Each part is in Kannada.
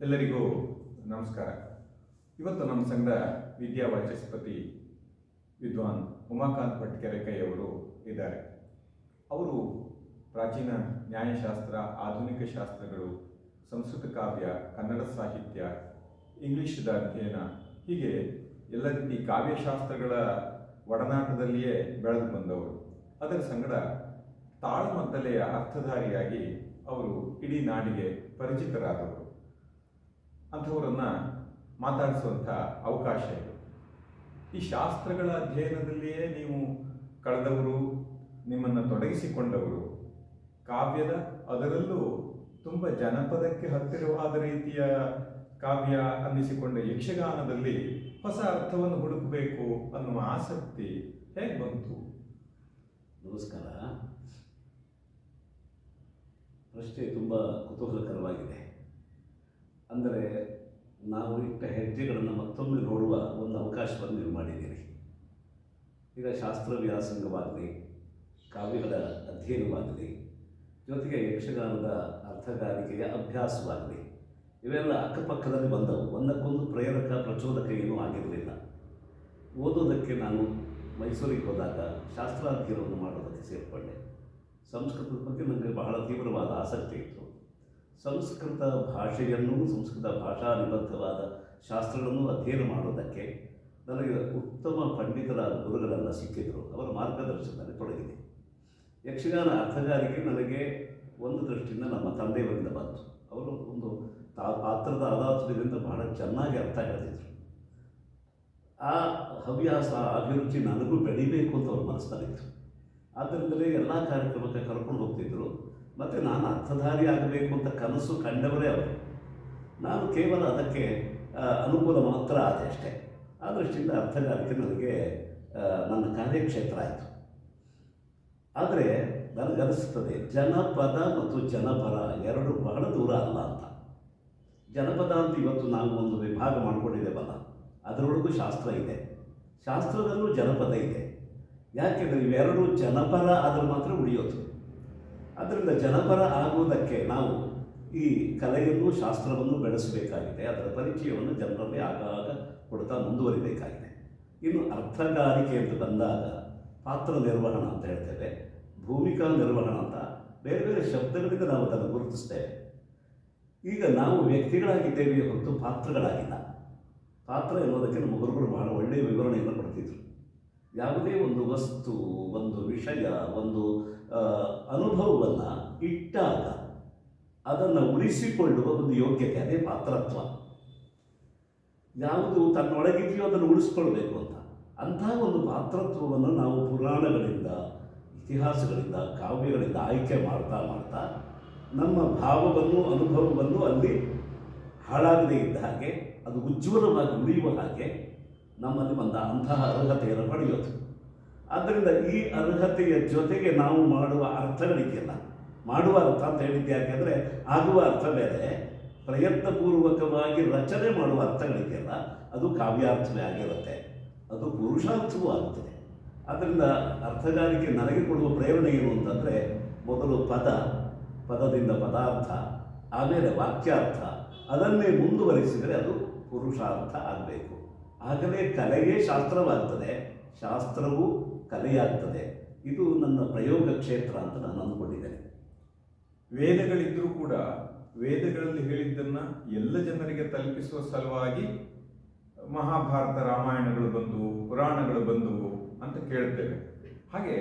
ಎಲ್ಲರಿಗೂ ನಮಸ್ಕಾರ. ಇವತ್ತು ನಮ್ಮ ಸಂಘದ ವಿದ್ಯಾವಾಚಸ್ಪತಿ ವಿದ್ವಾನ್ ಉಮಾಕಾಂತ್ ಭಟ್ಕೆರೆಕೈ ಅವರು ಇದ್ದಾರೆ. ಅವರು ಪ್ರಾಚೀನ ನ್ಯಾಯಶಾಸ್ತ್ರ, ಆಧುನಿಕ ಶಾಸ್ತ್ರಗಳು, ಸಂಸ್ಕೃತ ಕಾವ್ಯ, ಕನ್ನಡ ಸಾಹಿತ್ಯ, ಇಂಗ್ಲಿಷ್ದ ಅಧ್ಯಯನ, ಹೀಗೆ ಎಲ್ಲ ರೀತಿ ಕಾವ್ಯಶಾಸ್ತ್ರಗಳ ಒಡನಾಟದಲ್ಲಿಯೇ ಬೆಳೆದು ಬಂದವರು. ಅದರ ಸಂಗಡ ತಾಳಮದ್ದಲೆಯ ಅರ್ಥಧಾರಿಯಾಗಿ ಅವರು ಇಡೀ ನಾಡಿಗೆ ಪರಿಚಿತರಾದವರು. ಅಂಥವರನ್ನ ಮಾತಾಡಿಸುವಂಥ ಅವಕಾಶ ಇದು. ಈ ಶಾಸ್ತ್ರಗಳ ಅಧ್ಯಯನದಲ್ಲಿಯೇ ನೀವು ಕಳೆದವರು, ನಿಮ್ಮನ್ನು ತೊಡಗಿಸಿಕೊಂಡವರು, ಕಾವ್ಯದ ಅದರಲ್ಲೂ ತುಂಬ ಜನಪದಕ್ಕೆ ಹತ್ತಿರವಾದ ರೀತಿಯ ಕಾವ್ಯ ಅನ್ನಿಸಿಕೊಂಡ ಯಕ್ಷಗಾನದಲ್ಲಿ ಹೊಸ ಅರ್ಥವನ್ನು ಹುಡುಕಬೇಕು ಅನ್ನುವ ಆಸಕ್ತಿ ಹೇಗೆ ಬಂತು? ನಮಸ್ಕಾರ. ಪ್ರಶ್ನೆ ತುಂಬ ಕುತೂಹಲಕರವಾಗಿದೆ. ಅಂದರೆ ನಾವು ಇಟ್ಟ ಹೆಜ್ಜೆಗಳನ್ನು ಮತ್ತೊಮ್ಮೆ ನೋಡುವ ಒಂದು ಅವಕಾಶವನ್ನು ನೀವು ಮಾಡಿದ್ದೀರಿ. ಈಗ ಶಾಸ್ತ್ರ ವ್ಯಾಸಂಗವಾಗಲಿ, ಕಾವ್ಯಗಳ ಅಧ್ಯಯನವಾಗಲಿ, ಜೊತೆಗೆ ಯಕ್ಷಗಾನದ ಅರ್ಥಗಾರಿಕೆಯ ಅಭ್ಯಾಸವಾಗಲಿ, ಇವೆಲ್ಲ ಅಕ್ಕಪಕ್ಕದಲ್ಲಿ ಬಂದವು. ಒಂದಕ್ಕೊಂದು ಪ್ರೇರಕ ಪ್ರಚೋದಕ ಏನೂ ಆಗಿರಲಿಲ್ಲ. ಓದೋದಕ್ಕೆ ನಾನು ಮೈಸೂರಿಗೆ ಹೋದಾಗ ಶಾಸ್ತ್ರಾಧ್ಯಯನವನ್ನು ಮಾಡೋದಕ್ಕೆ ಸೇರಿಕೊಂಡೆ. ಸಂಸ್ಕೃತದ ಬಗ್ಗೆ ನನಗೆ ಬಹಳ ತೀವ್ರವಾದ ಆಸಕ್ತಿ ಇತ್ತು. ಸಂಸ್ಕೃತ ಭಾಷೆಯನ್ನು ಸಂಸ್ಕೃತ ಭಾಷಾ ನಿಬದ್ಧವಾದ ಶಾಸ್ತ್ರಗಳನ್ನು ಅಧ್ಯಯನ ಮಾಡೋದಕ್ಕೆ ನನಗೆ ಉತ್ತಮ ಪಂಡಿತರ ಗುರುಗಳೆಲ್ಲ ಸಿಕ್ಕಿದ್ರು. ಅವರ ಮಾರ್ಗದರ್ಶನದಲ್ಲಿ ತೊಡಗಿದೆ. ಯಕ್ಷಗಾನ ಅರ್ಥಗಾರಿಕೆ ನನಗೆ ಒಂದು ದೃಷ್ಟಿಯಿಂದ ನಮ್ಮ ತಂದೆಯವರಿಂದ ಬಂತು. ಅವರು ಒಂದು ತಾ, ಪಾತ್ರದ ಆಧಾರದಿಂದ ಬಹಳ ಚೆನ್ನಾಗಿ ಅರ್ಥ ಹೇಳ್ತಿದ್ರು. ಆ ಹವ್ಯಾಸ ಅಭಿರುಚಿ ನನಗೂ ಬೆಳಿಬೇಕು ಅಂತ ಅವ್ರ ಮನಸ್ಸಿನಲ್ಲಿತ್ತು ಆದ್ದರಿಂದಲೇ ಎಲ್ಲ ಕಾರ್ಯಕ್ರಮಕ್ಕೆ ಕರ್ಕೊಂಡು ಹೋಗ್ತಿದ್ರು. ಮತ್ತು ನಾನು ಅರ್ಥಧಾರಿ ಆಗಬೇಕು ಅಂತ ಕನಸು ಕಂಡವರೇ ಅವರು. ನಾನು ಕೇವಲ ಅದಕ್ಕೆ ಅನುಕೂಲ ಮಾತ್ರ ಆದೆ ಅಷ್ಟೇ. ಆ ದೃಷ್ಟಿಯಿಂದ ಅರ್ಥಗಾರಿಕೆ ನನಗೆ ನನ್ನ ಕಾರ್ಯಕ್ಷೇತ್ರ ಆಯಿತು. ಆದರೆ ನನಗನಿಸುತ್ತದೆ ಜನಪದ ಮತ್ತು ಜನಪರ ಎರಡು ಬಹಳ ದೂರ ಅಲ್ಲ ಅಂತ. ಜನಪದ ಅಂತ ಇವತ್ತು ನಾವು ಒಂದು ವಿಭಾಗ ಮಾಡಿಕೊಂಡಿದ್ದೇವಲ್ಲ, ಅದರೊಳಗೂ ಶಾಸ್ತ್ರ ಇದೆ. ಶಾಸ್ತ್ರದಲ್ಲೂ ಜನಪದ ಇದೆ. ಯಾಕೆಂದರೆ ಇವೆರಡು ಜನಪರ ಆದರೆ ಮಾತ್ರ ಉಳಿಯೋದು. ಆದ್ದರಿಂದ ಜನಪರ ಆಗುವುದಕ್ಕೆ ನಾವು ಈ ಕಲೆಯನ್ನು, ಶಾಸ್ತ್ರವನ್ನು ಬೆಳೆಸಬೇಕಾಗಿದೆ. ಅದರ ಪರಿಚಯವನ್ನು ಜನರಲ್ಲಿ ಆಗಾಗ ಕೊಡ್ತಾ ಮುಂದುವರಿಬೇಕಾಗಿದೆ. ಇನ್ನು ಅರ್ಥಗಾರಿಕೆ ಅಂತ ಬಂದಾಗ ಪಾತ್ರ ನಿರ್ವಹಣ ಅಂತ ಹೇಳ್ತೇವೆ. ಭೂಮಿಕಾ ನಿರ್ವಹಣ ಅಂತ ಬೇರೆ ಬೇರೆ ಶಬ್ದಗಳಿಂದ ನಾವು ಅದನ್ನು ಗುರುತಿಸ್ತೇವೆ. ಈಗ ನಾವು ವ್ಯಕ್ತಿಗಳಾಗಿದ್ದೇವೆ ಹೊರತು ಪಾತ್ರಗಳಾಗಿಲ್ಲ. ಪಾತ್ರ ಎನ್ನುವುದಕ್ಕೆ ನಮ್ಮ ಗುರುಗಳು ಬಹಳ ಒಳ್ಳೆಯ ವಿವರಣೆಯನ್ನು ಕೊಡ್ತಿದ್ರು. ಯಾವುದೇ ಒಂದು ವಸ್ತು, ಒಂದು ವಿಷಯ, ಒಂದು ಅನುಭವವನ್ನು ಇಟ್ಟಾಗ ಅದನ್ನು ಉಳಿಸಿಕೊಳ್ಳುವ ಒಂದು ಯೋಗ್ಯತೆ, ಅದೇ ಪಾತ್ರತ್ವ. ಯಾವುದು ತನ್ನೊಳಗಿದೆಯೋ ಅದನ್ನು ಉಳಿಸ್ಕೊಳ್ಬೇಕು ಅಂತ. ಅಂತಹ ಒಂದು ಪಾತ್ರತ್ವವನ್ನು ನಾವು ಪುರಾಣಗಳಿಂದ, ಇತಿಹಾಸಗಳಿಂದ, ಕಾವ್ಯಗಳಿಂದ ಆಯ್ಕೆ ಮಾಡ್ತಾ ಮಾಡ್ತಾ ನಮ್ಮ ಭಾವವನ್ನು, ಅನುಭವವನ್ನು ಅಲ್ಲಿ ಹಾಳಾಗದೇ ಇದ್ದ ಹಾಗೆ, ಅದು ಉಜ್ವಲವಾಗಿ ಉಳಿಯುವ ಹಾಗೆ ನಮ್ಮಲ್ಲಿ ಬಂದ ಅಂತಹ ಅರ್ಹತೆಯನ್ನು ಪಡೆಯೋದು. ಆದ್ದರಿಂದ ಈ ಅರ್ಹತೆಯ ಜೊತೆಗೆ ನಾವು ಮಾಡುವ ಅರ್ಥಗಳಿಗೆಲ್ಲ, ಮಾಡುವ ಅರ್ಥ ಅಂತ ಹೇಳಿದ್ದೆ ಯಾಕೆಂದರೆ ಆಗುವ ಅರ್ಥ ಬೇರೆ, ಪ್ರಯತ್ನಪೂರ್ವಕವಾಗಿ ರಚನೆ ಮಾಡುವ ಅರ್ಥಗಳಿಗೆಲ್ಲ ಅದು ಕಾವ್ಯಾರ್ಥವೇ ಆಗಿರುತ್ತೆ. ಅದು ಪುರುಷಾರ್ಥವೂ ಆಗುತ್ತದೆ. ಆದ್ದರಿಂದ ಅರ್ಥಗಾರಿಕೆ ನನಗೆ ಕೊಡುವ ಪ್ರೇರಣೆ ಏನು ಅಂತಂದರೆ, ಮೊದಲು ಪದ, ಪದದಿಂದ ಪದಾರ್ಥ, ಆಮೇಲೆ ವಾಕ್ಯಾರ್ಥ, ಅದನ್ನೇ ಮುಂದುವರಿಸಿದರೆ ಅದು ಪುರುಷಾರ್ಥ ಆಗಬೇಕು. ಆಗಲೇ ಕಲೆಯೇ ಶಾಸ್ತ್ರವಾಗ್ತದೆ. ಶಾಸ್ತ್ರವು ಕಲೆಯಾಗ್ತದೆ. ಇದು ನನ್ನ ಪ್ರಯೋಗ ಕ್ಷೇತ್ರ ಅಂತ ನಾನು ಅಂದ್ಕೊಂಡಿದ್ದೇನೆ. ವೇದಗಳಿದ್ದರೂ ಕೂಡ ವೇದಗಳಲ್ಲಿ ಹೇಳಿದ್ದನ್ನ ಎಲ್ಲ ಜನರಿಗೆ ತಲುಪಿಸುವ ಸಲುವಾಗಿ ಮಹಾಭಾರತ ರಾಮಾಯಣಗಳು ಬಂದವು, ಪುರಾಣಗಳು ಬಂದವು ಅಂತ ಕೇಳ್ತೇವೆ. ಹಾಗೆ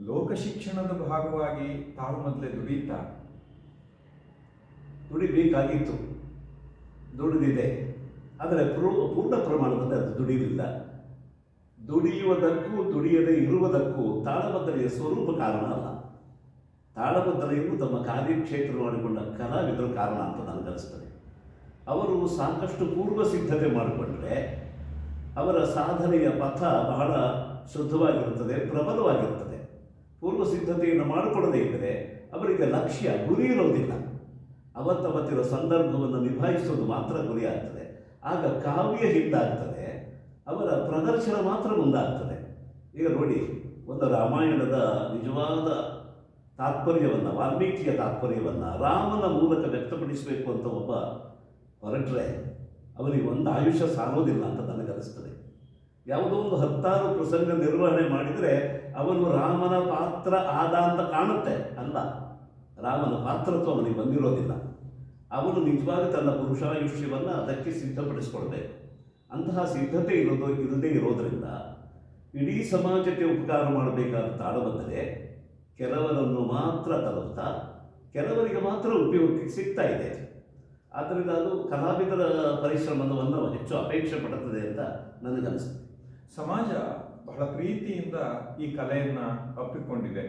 ಲೋಕ ಶಿಕ್ಷಣದ ಭಾಗವಾಗಿ ತಾವು ಮೊದಲೇ ದುಡಿತಾ, ದುಡಿಬೇಕಾಗಿತ್ತು, ದುಡಿದಿದೆ. ಆದರೆ ಪೂರ್ಣ ಪ್ರಮಾಣದಲ್ಲಿ ಅದು ದುಡಿಯಲಿಲ್ಲ ದುಡಿಯುವುದಕ್ಕೂ ದುಡಿಯದೇ ಇರುವುದಕ್ಕೂ ತಾಳಬದ್ಧತೆಯ ಸ್ವರೂಪ ಕಾರಣ ಅಲ್ಲ. ತಾಳಬದ್ಧತೆಯನ್ನು ತಮ್ಮ ಕಾರ್ಯಕ್ಷೇತ್ರ ಮಾಡಿಕೊಂಡ ಕಲಾವಿದರು ಕಾರಣ ಅಂತ ನನಗನ್ನಿಸ್ತದೆ ಅವರು ಸಾಕಷ್ಟು ಪೂರ್ವ ಸಿದ್ಧತೆ ಮಾಡಿಕೊಂಡರೆ ಅವರ ಸಾಧನೆಯ ಪಥ ಬಹಳ ಶುದ್ಧವಾಗಿರುತ್ತದೆ, ಪ್ರಬಲವಾಗಿರುತ್ತದೆ. ಪೂರ್ವ ಸಿದ್ಧತೆಯನ್ನು ಮಾಡಿಕೊಡದೇ ಇದ್ದರೆ ಅವರಿಗೆ ಲಕ್ಷ್ಯ, ಗುರಿ ಇರೋದಿಲ್ಲ ಅವತ್ತವತ್ತಿರೋ ಸಂದರ್ಭವನ್ನು ನಿಭಾಯಿಸೋದು ಮಾತ್ರ ಗುರಿ ಆಗ್ತದೆ. ಆಗ ಕಾವ್ಯ ಹಿಂದಾಗ್ತದೆ. ಅವರ ಪ್ರದರ್ಶನ ಮಾತ್ರ ಮುಂದಾಗ್ತದೆ. ಈಗ ನೋಡಿ, ಒಂದು ರಾಮಾಯಣದ ನಿಜವಾದ ತಾತ್ಪರ್ಯವನ್ನು, ವಾಲ್ಮೀಕಿಯ ತಾತ್ಪರ್ಯವನ್ನು ರಾಮನ ಮೂಲಕ ವ್ಯಕ್ತಪಡಿಸಬೇಕು ಅಂತ ಒಬ್ಬ ಹೊರಟ್ರೆ ಅವನಿಗೆ ಒಂದು ಆಯುಷ್ಯ ಸಾಲೋದಿಲ್ಲ ಅಂತ ನನಗನ್ನಿಸ್ತದೆ. ಯಾವುದೋ ಒಂದು ಹತ್ತಾರು ಪ್ರಸಂಗ ನಿರ್ವಹಣೆ ಮಾಡಿದರೆ ಅವನು ರಾಮನ ಪಾತ್ರ ಆದ ಅಂತ ಕಾಣುತ್ತೆ. ಅಲ್ಲ, ರಾಮನ ಪಾತ್ರತ್ವ ಅವನಿಗೆ ಬಂದಿರೋದಿಲ್ಲ. ಅವನು ನಿಜವಾಗಿ ತನ್ನ ಪುರುಷಾಯುಷ್ಯವನ್ನು ಅದಕ್ಕೆ ಸಿದ್ಧಪಡಿಸ್ಕೊಳ್ಬೇಕು. ಅಂತಹ ಸಿದ್ಧತೆ ಇರೋದು ಇಲ್ಲದೆ ಇರೋದರಿಂದ ಇಡೀ ಸಮಾಜಕ್ಕೆ ಉಪಕಾರ ಮಾಡಬೇಕಾದ ತಾಳಬದ್ಧತೆ ಕೆಲವರನ್ನು ಮಾತ್ರ ತಲುಪ್ತಾ, ಕೆಲವರಿಗೆ ಮಾತ್ರ ಉಪಯೋಗಕ್ಕೆ ಸಿಗ್ತಾ ಇದೆ. ಆದ್ದರಿಂದ ಅದು ಕಲಾವಿದರ ಪರಿಶ್ರಮವನ್ನು ಹೆಚ್ಚು ಅಪೇಕ್ಷೆ ಪಡುತ್ತದೆ ಅಂತ ನನಗನ್ನಿಸ್ತದೆ ಸಮಾಜ ಬಹಳ ಪ್ರೀತಿಯಿಂದ ಈ ಕಲೆಯನ್ನು ಅಪ್ಪಿಕೊಂಡಿದೆ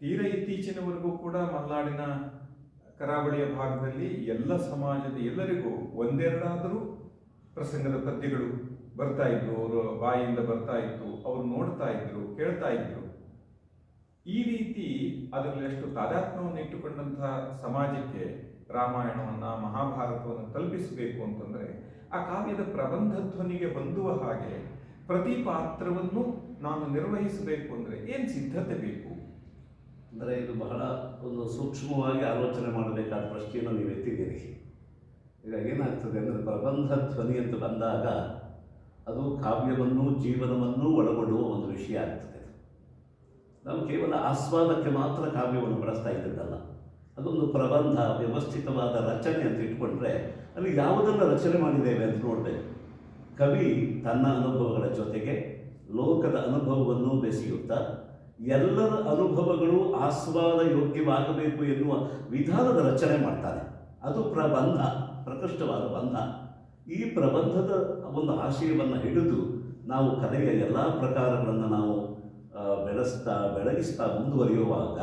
ತೀರ ಇತ್ತೀಚಿನವರೆಗೂ ಕೂಡ ಮಲೆನಾಡಿನ ಕರಾವಳಿಯ ಭಾಗದಲ್ಲಿ ಎಲ್ಲ ಸಮಾಜದ ಎಲ್ಲರಿಗೂ ಒಂದೆರಡಾದರೂ ಪ್ರಸಂಗದ ಪದ್ಯಗಳು ಬರ್ತಾ ಇದ್ವು, ಅವರ ಬಾಯಿಯಿಂದ ಬರ್ತಾ ಇತ್ತು, ಅವರು ನೋಡ್ತಾ ಇದ್ರು, ಕೇಳ್ತಾ ಇದ್ರು. ಈ ರೀತಿ ಅದರಲ್ಲಿ ಎಷ್ಟು ತಾದಾತ್ಮ್ಯವನ್ನು ಇಟ್ಟುಕೊಂಡಂತಹ ಸಮಾಜಕ್ಕೆ ರಾಮಾಯಣವನ್ನ, ಮಹಾಭಾರತವನ್ನು ತಲುಪಿಸಬೇಕು ಅಂತಂದ್ರೆ ಆ ಕಾವ್ಯದ ಪ್ರಬಂಧ ಧ್ವನಿಗೆ ಬಂದುವ ಹಾಗೆ ಪ್ರತಿ ಪಾತ್ರವನ್ನು ನಾನು ನಿರ್ವಹಿಸಬೇಕು ಅಂದ್ರೆ ಏನ್ ಸಿದ್ಧತೆ ಬೇಕು? ಅಂದರೆ ಇದು ಬಹಳ ಒಂದು ಸೂಕ್ಷ್ಮವಾಗಿ ಆಲೋಚನೆ ಮಾಡಬೇಕಾದ ಪ್ರಶ್ನೆಯನ್ನು ನೀವು ಎತ್ತಿದ್ದೀರಿ. ಈಗ ಏನಾಗ್ತದೆ ಅಂದರೆ ಪ್ರಬಂಧ ಧ್ವನಿ ಅಂತ ಬಂದಾಗ ಅದು ಕಾವ್ಯವನ್ನು ಜೀವನವನ್ನು ಒಳಗೊಳ್ಳುವ ಒಂದು ವಿಷಯ ಆಗ್ತದೆ. ನಾವು ಕೇವಲ ಆಸ್ವಾದಕ್ಕೆ ಮಾತ್ರ ಕಾವ್ಯವನ್ನು ಬಳಸ್ತಾ ಇದ್ದದ್ದಲ್ಲ. ಅದೊಂದು ಪ್ರಬಂಧ, ವ್ಯವಸ್ಥಿತವಾದ ರಚನೆ ಅಂತ ಇಟ್ಕೊಂಡ್ರೆ ಅಲ್ಲಿ ಯಾವುದನ್ನು ರಚನೆ ಮಾಡಿದ್ದೇವೆ ಅಂತ ನೋಡಬೇಕು ಕವಿ ತನ್ನ ಅನುಭವಗಳ ಜೊತೆಗೆ ಲೋಕದ ಅನುಭವವನ್ನು ಬೆಸೆಯುತ್ತಾ ಎಲ್ಲರ ಅನುಭವಗಳು ಆಸ್ವಾದ ಯೋಗ್ಯವಾಗಬೇಕು ಎನ್ನುವ ವಿಧಾನದ ರಚನೆ ಮಾಡ್ತಾನೆ. ಅದು ಪ್ರಬಂಧ. ಪ್ರಕೃಷ್ಟವಾದ ಬಂಧ. ಈ ಪ್ರಬಂಧದ ಒಂದು ಆಶಯವನ್ನು ಹಿಡಿದು ನಾವು ಕಲೆಯ ಎಲ್ಲ ಪ್ರಕಾರಗಳನ್ನು ನಾವು ಬೆಳೆಸ್ತಾ, ಬೆಳಗಿಸ್ತಾ ಮುಂದುವರಿಯುವಾಗ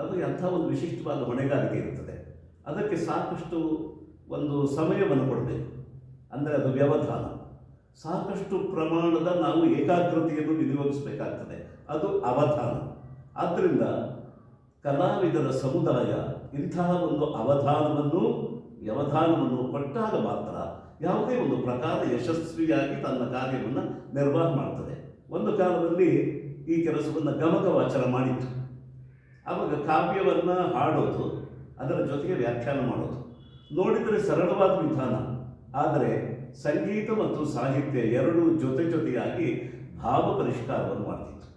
ನಮಗೆ ಅಂಥ ಒಂದು ವಿಶಿಷ್ಟವಾದ ಹೊಣೆಗಾರಿಕೆ ಇರ್ತದೆ ಅದಕ್ಕೆ ಸಾಕಷ್ಟು ಒಂದು ಸಮಯವನ್ನು ಕೊಡಬೇಕು. ಅಂದರೆ ಅದು ವ್ಯವಧಾನ. ಸಾಕಷ್ಟು ಪ್ರಮಾಣದ ನಾವು ಏಕಾಗ್ರತೆಯನ್ನು ವಿನಿಯೋಗಿಸಬೇಕಾಗ್ತದೆ. ಅದು ಅವಧಾನ. ಆದ್ದರಿಂದ ಕಲಾವಿದರ ಸಮುದಾಯ ಇಂತಹ ಒಂದು ಅವಧಾನವನ್ನು ವ್ಯವಧಾನವನ್ನು ಕೊಟ್ಟಾಗ ಮಾತ್ರ ಯಾವುದೇ ಒಂದು ಪ್ರಕಾರ ಯಶಸ್ವಿಯಾಗಿ ತನ್ನ ಕಾರ್ಯವನ್ನು ನಿರ್ವಹಣೆ ಮಾಡ್ತದೆ. ಒಂದು ಕಾಲದಲ್ಲಿ ಈ ಕೆಲಸವನ್ನು ಗಮಕ ವಾಚನ ಮಾಡಿತ್ತು ಆವಾಗ ಕಾವ್ಯವನ್ನು ಹಾಡೋದು, ಅದರ ಜೊತೆಗೆ ವ್ಯಾಖ್ಯಾನ ಮಾಡೋದು. ನೋಡಿದರೆ ಸರಳವಾದ ವಿಧಾನ. ಆದರೆ ಸಂಗೀತ ಮತ್ತು ಸಾಹಿತ್ಯ ಎರಡೂ ಜೊತೆ ಜೊತೆಯಾಗಿ ಭಾವ ಪರಿಷ್ಕಾರವನ್ನು ಮಾಡ್ತಿತ್ತು.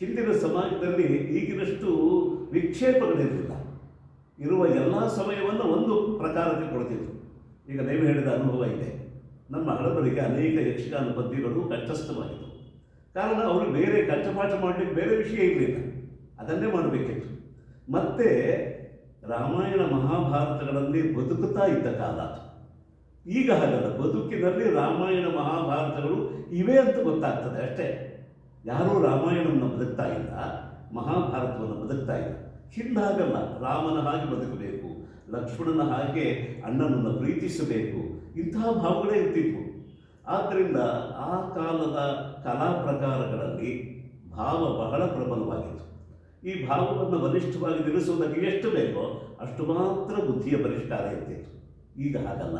ಹಿಂದಿನ ಸಮಾಜದಲ್ಲಿ ಈಗಿನಷ್ಟು ವಿಕ್ಷೇಪಗಳಿರಲಿಲ್ಲ. ಇರುವ ಎಲ್ಲ ಸಮಯವನ್ನು ಒಂದು ಪ್ರಕಾರಕ್ಕೆ ಕೊಡ್ತಿತ್ತು ಈಗ ನೀವು ಹೇಳಿದ ಅನುಭವ ಇದೆ. ನಮ್ಮ ಹಳಬರಿಗೆ ಅನೇಕ ಯಕ್ಷಗಾನ ಪದ್ಯಗಳು ಕಾರಣ ಅವರು ಬೇರೆ ಕಂಠಪಾಠ ಮಾಡಲಿಕ್ಕೆ ಬೇರೆ ವಿಷಯ ಇರಲಿಲ್ಲ. ಅದನ್ನೇ ಮಾಡಬೇಕಿತ್ತು. ಮತ್ತೆ ರಾಮಾಯಣ ಮಹಾಭಾರತಗಳಲ್ಲಿ ಬದುಕುತ್ತಾ ಇದ್ದ ಕಾಲ. ಈಗ ಹಾಗಲ್ಲ, ಬದುಕಿನಲ್ಲಿ ರಾಮಾಯಣ ಮಹಾಭಾರತಗಳು ಇವೆ ಅಂತ ಗೊತ್ತಾಗ್ತದೆ ಅಷ್ಟೇ. ಯಾರೂ ರಾಮಾಯಣವನ್ನು ಬದುಕ್ತಾ ಇಲ್ಲ, ಮಹಾಭಾರತವನ್ನು ಬದುಕ್ತಾ ಇಲ್ಲ. ಹಿಂದೆ ಹಾಗಲ್ಲ ರಾಮನ ಹಾಗೆ ಬದುಕಬೇಕು, ಲಕ್ಷ್ಮಣನ ಹಾಗೆ ಅಣ್ಣನನ್ನು ಪ್ರೀತಿಸಬೇಕು, ಇಂತಹ ಭಾವಗಳೇ ಇರ್ತಿತ್ತು ಆದ್ದರಿಂದ ಆ ಕಾಲದ ಕಲಾ ಪ್ರಕಾರಗಳಲ್ಲಿ ಭಾವ ಬಹಳ ಪ್ರಬಲವಾಗಿತ್ತು. ಈ ಭಾವವನ್ನು ಬಲಿಷ್ಠವಾಗಿ ನಿಲ್ಲಿಸುವುದಕ್ಕೆ ಎಷ್ಟು ಬೇಕೋ ಅಷ್ಟು ಮಾತ್ರ ಬುದ್ಧಿಯ ಪರಿಷ್ಕಾರ ಇರ್ತಿತ್ತು. ಈಗ ಹಾಗಲ್ಲ.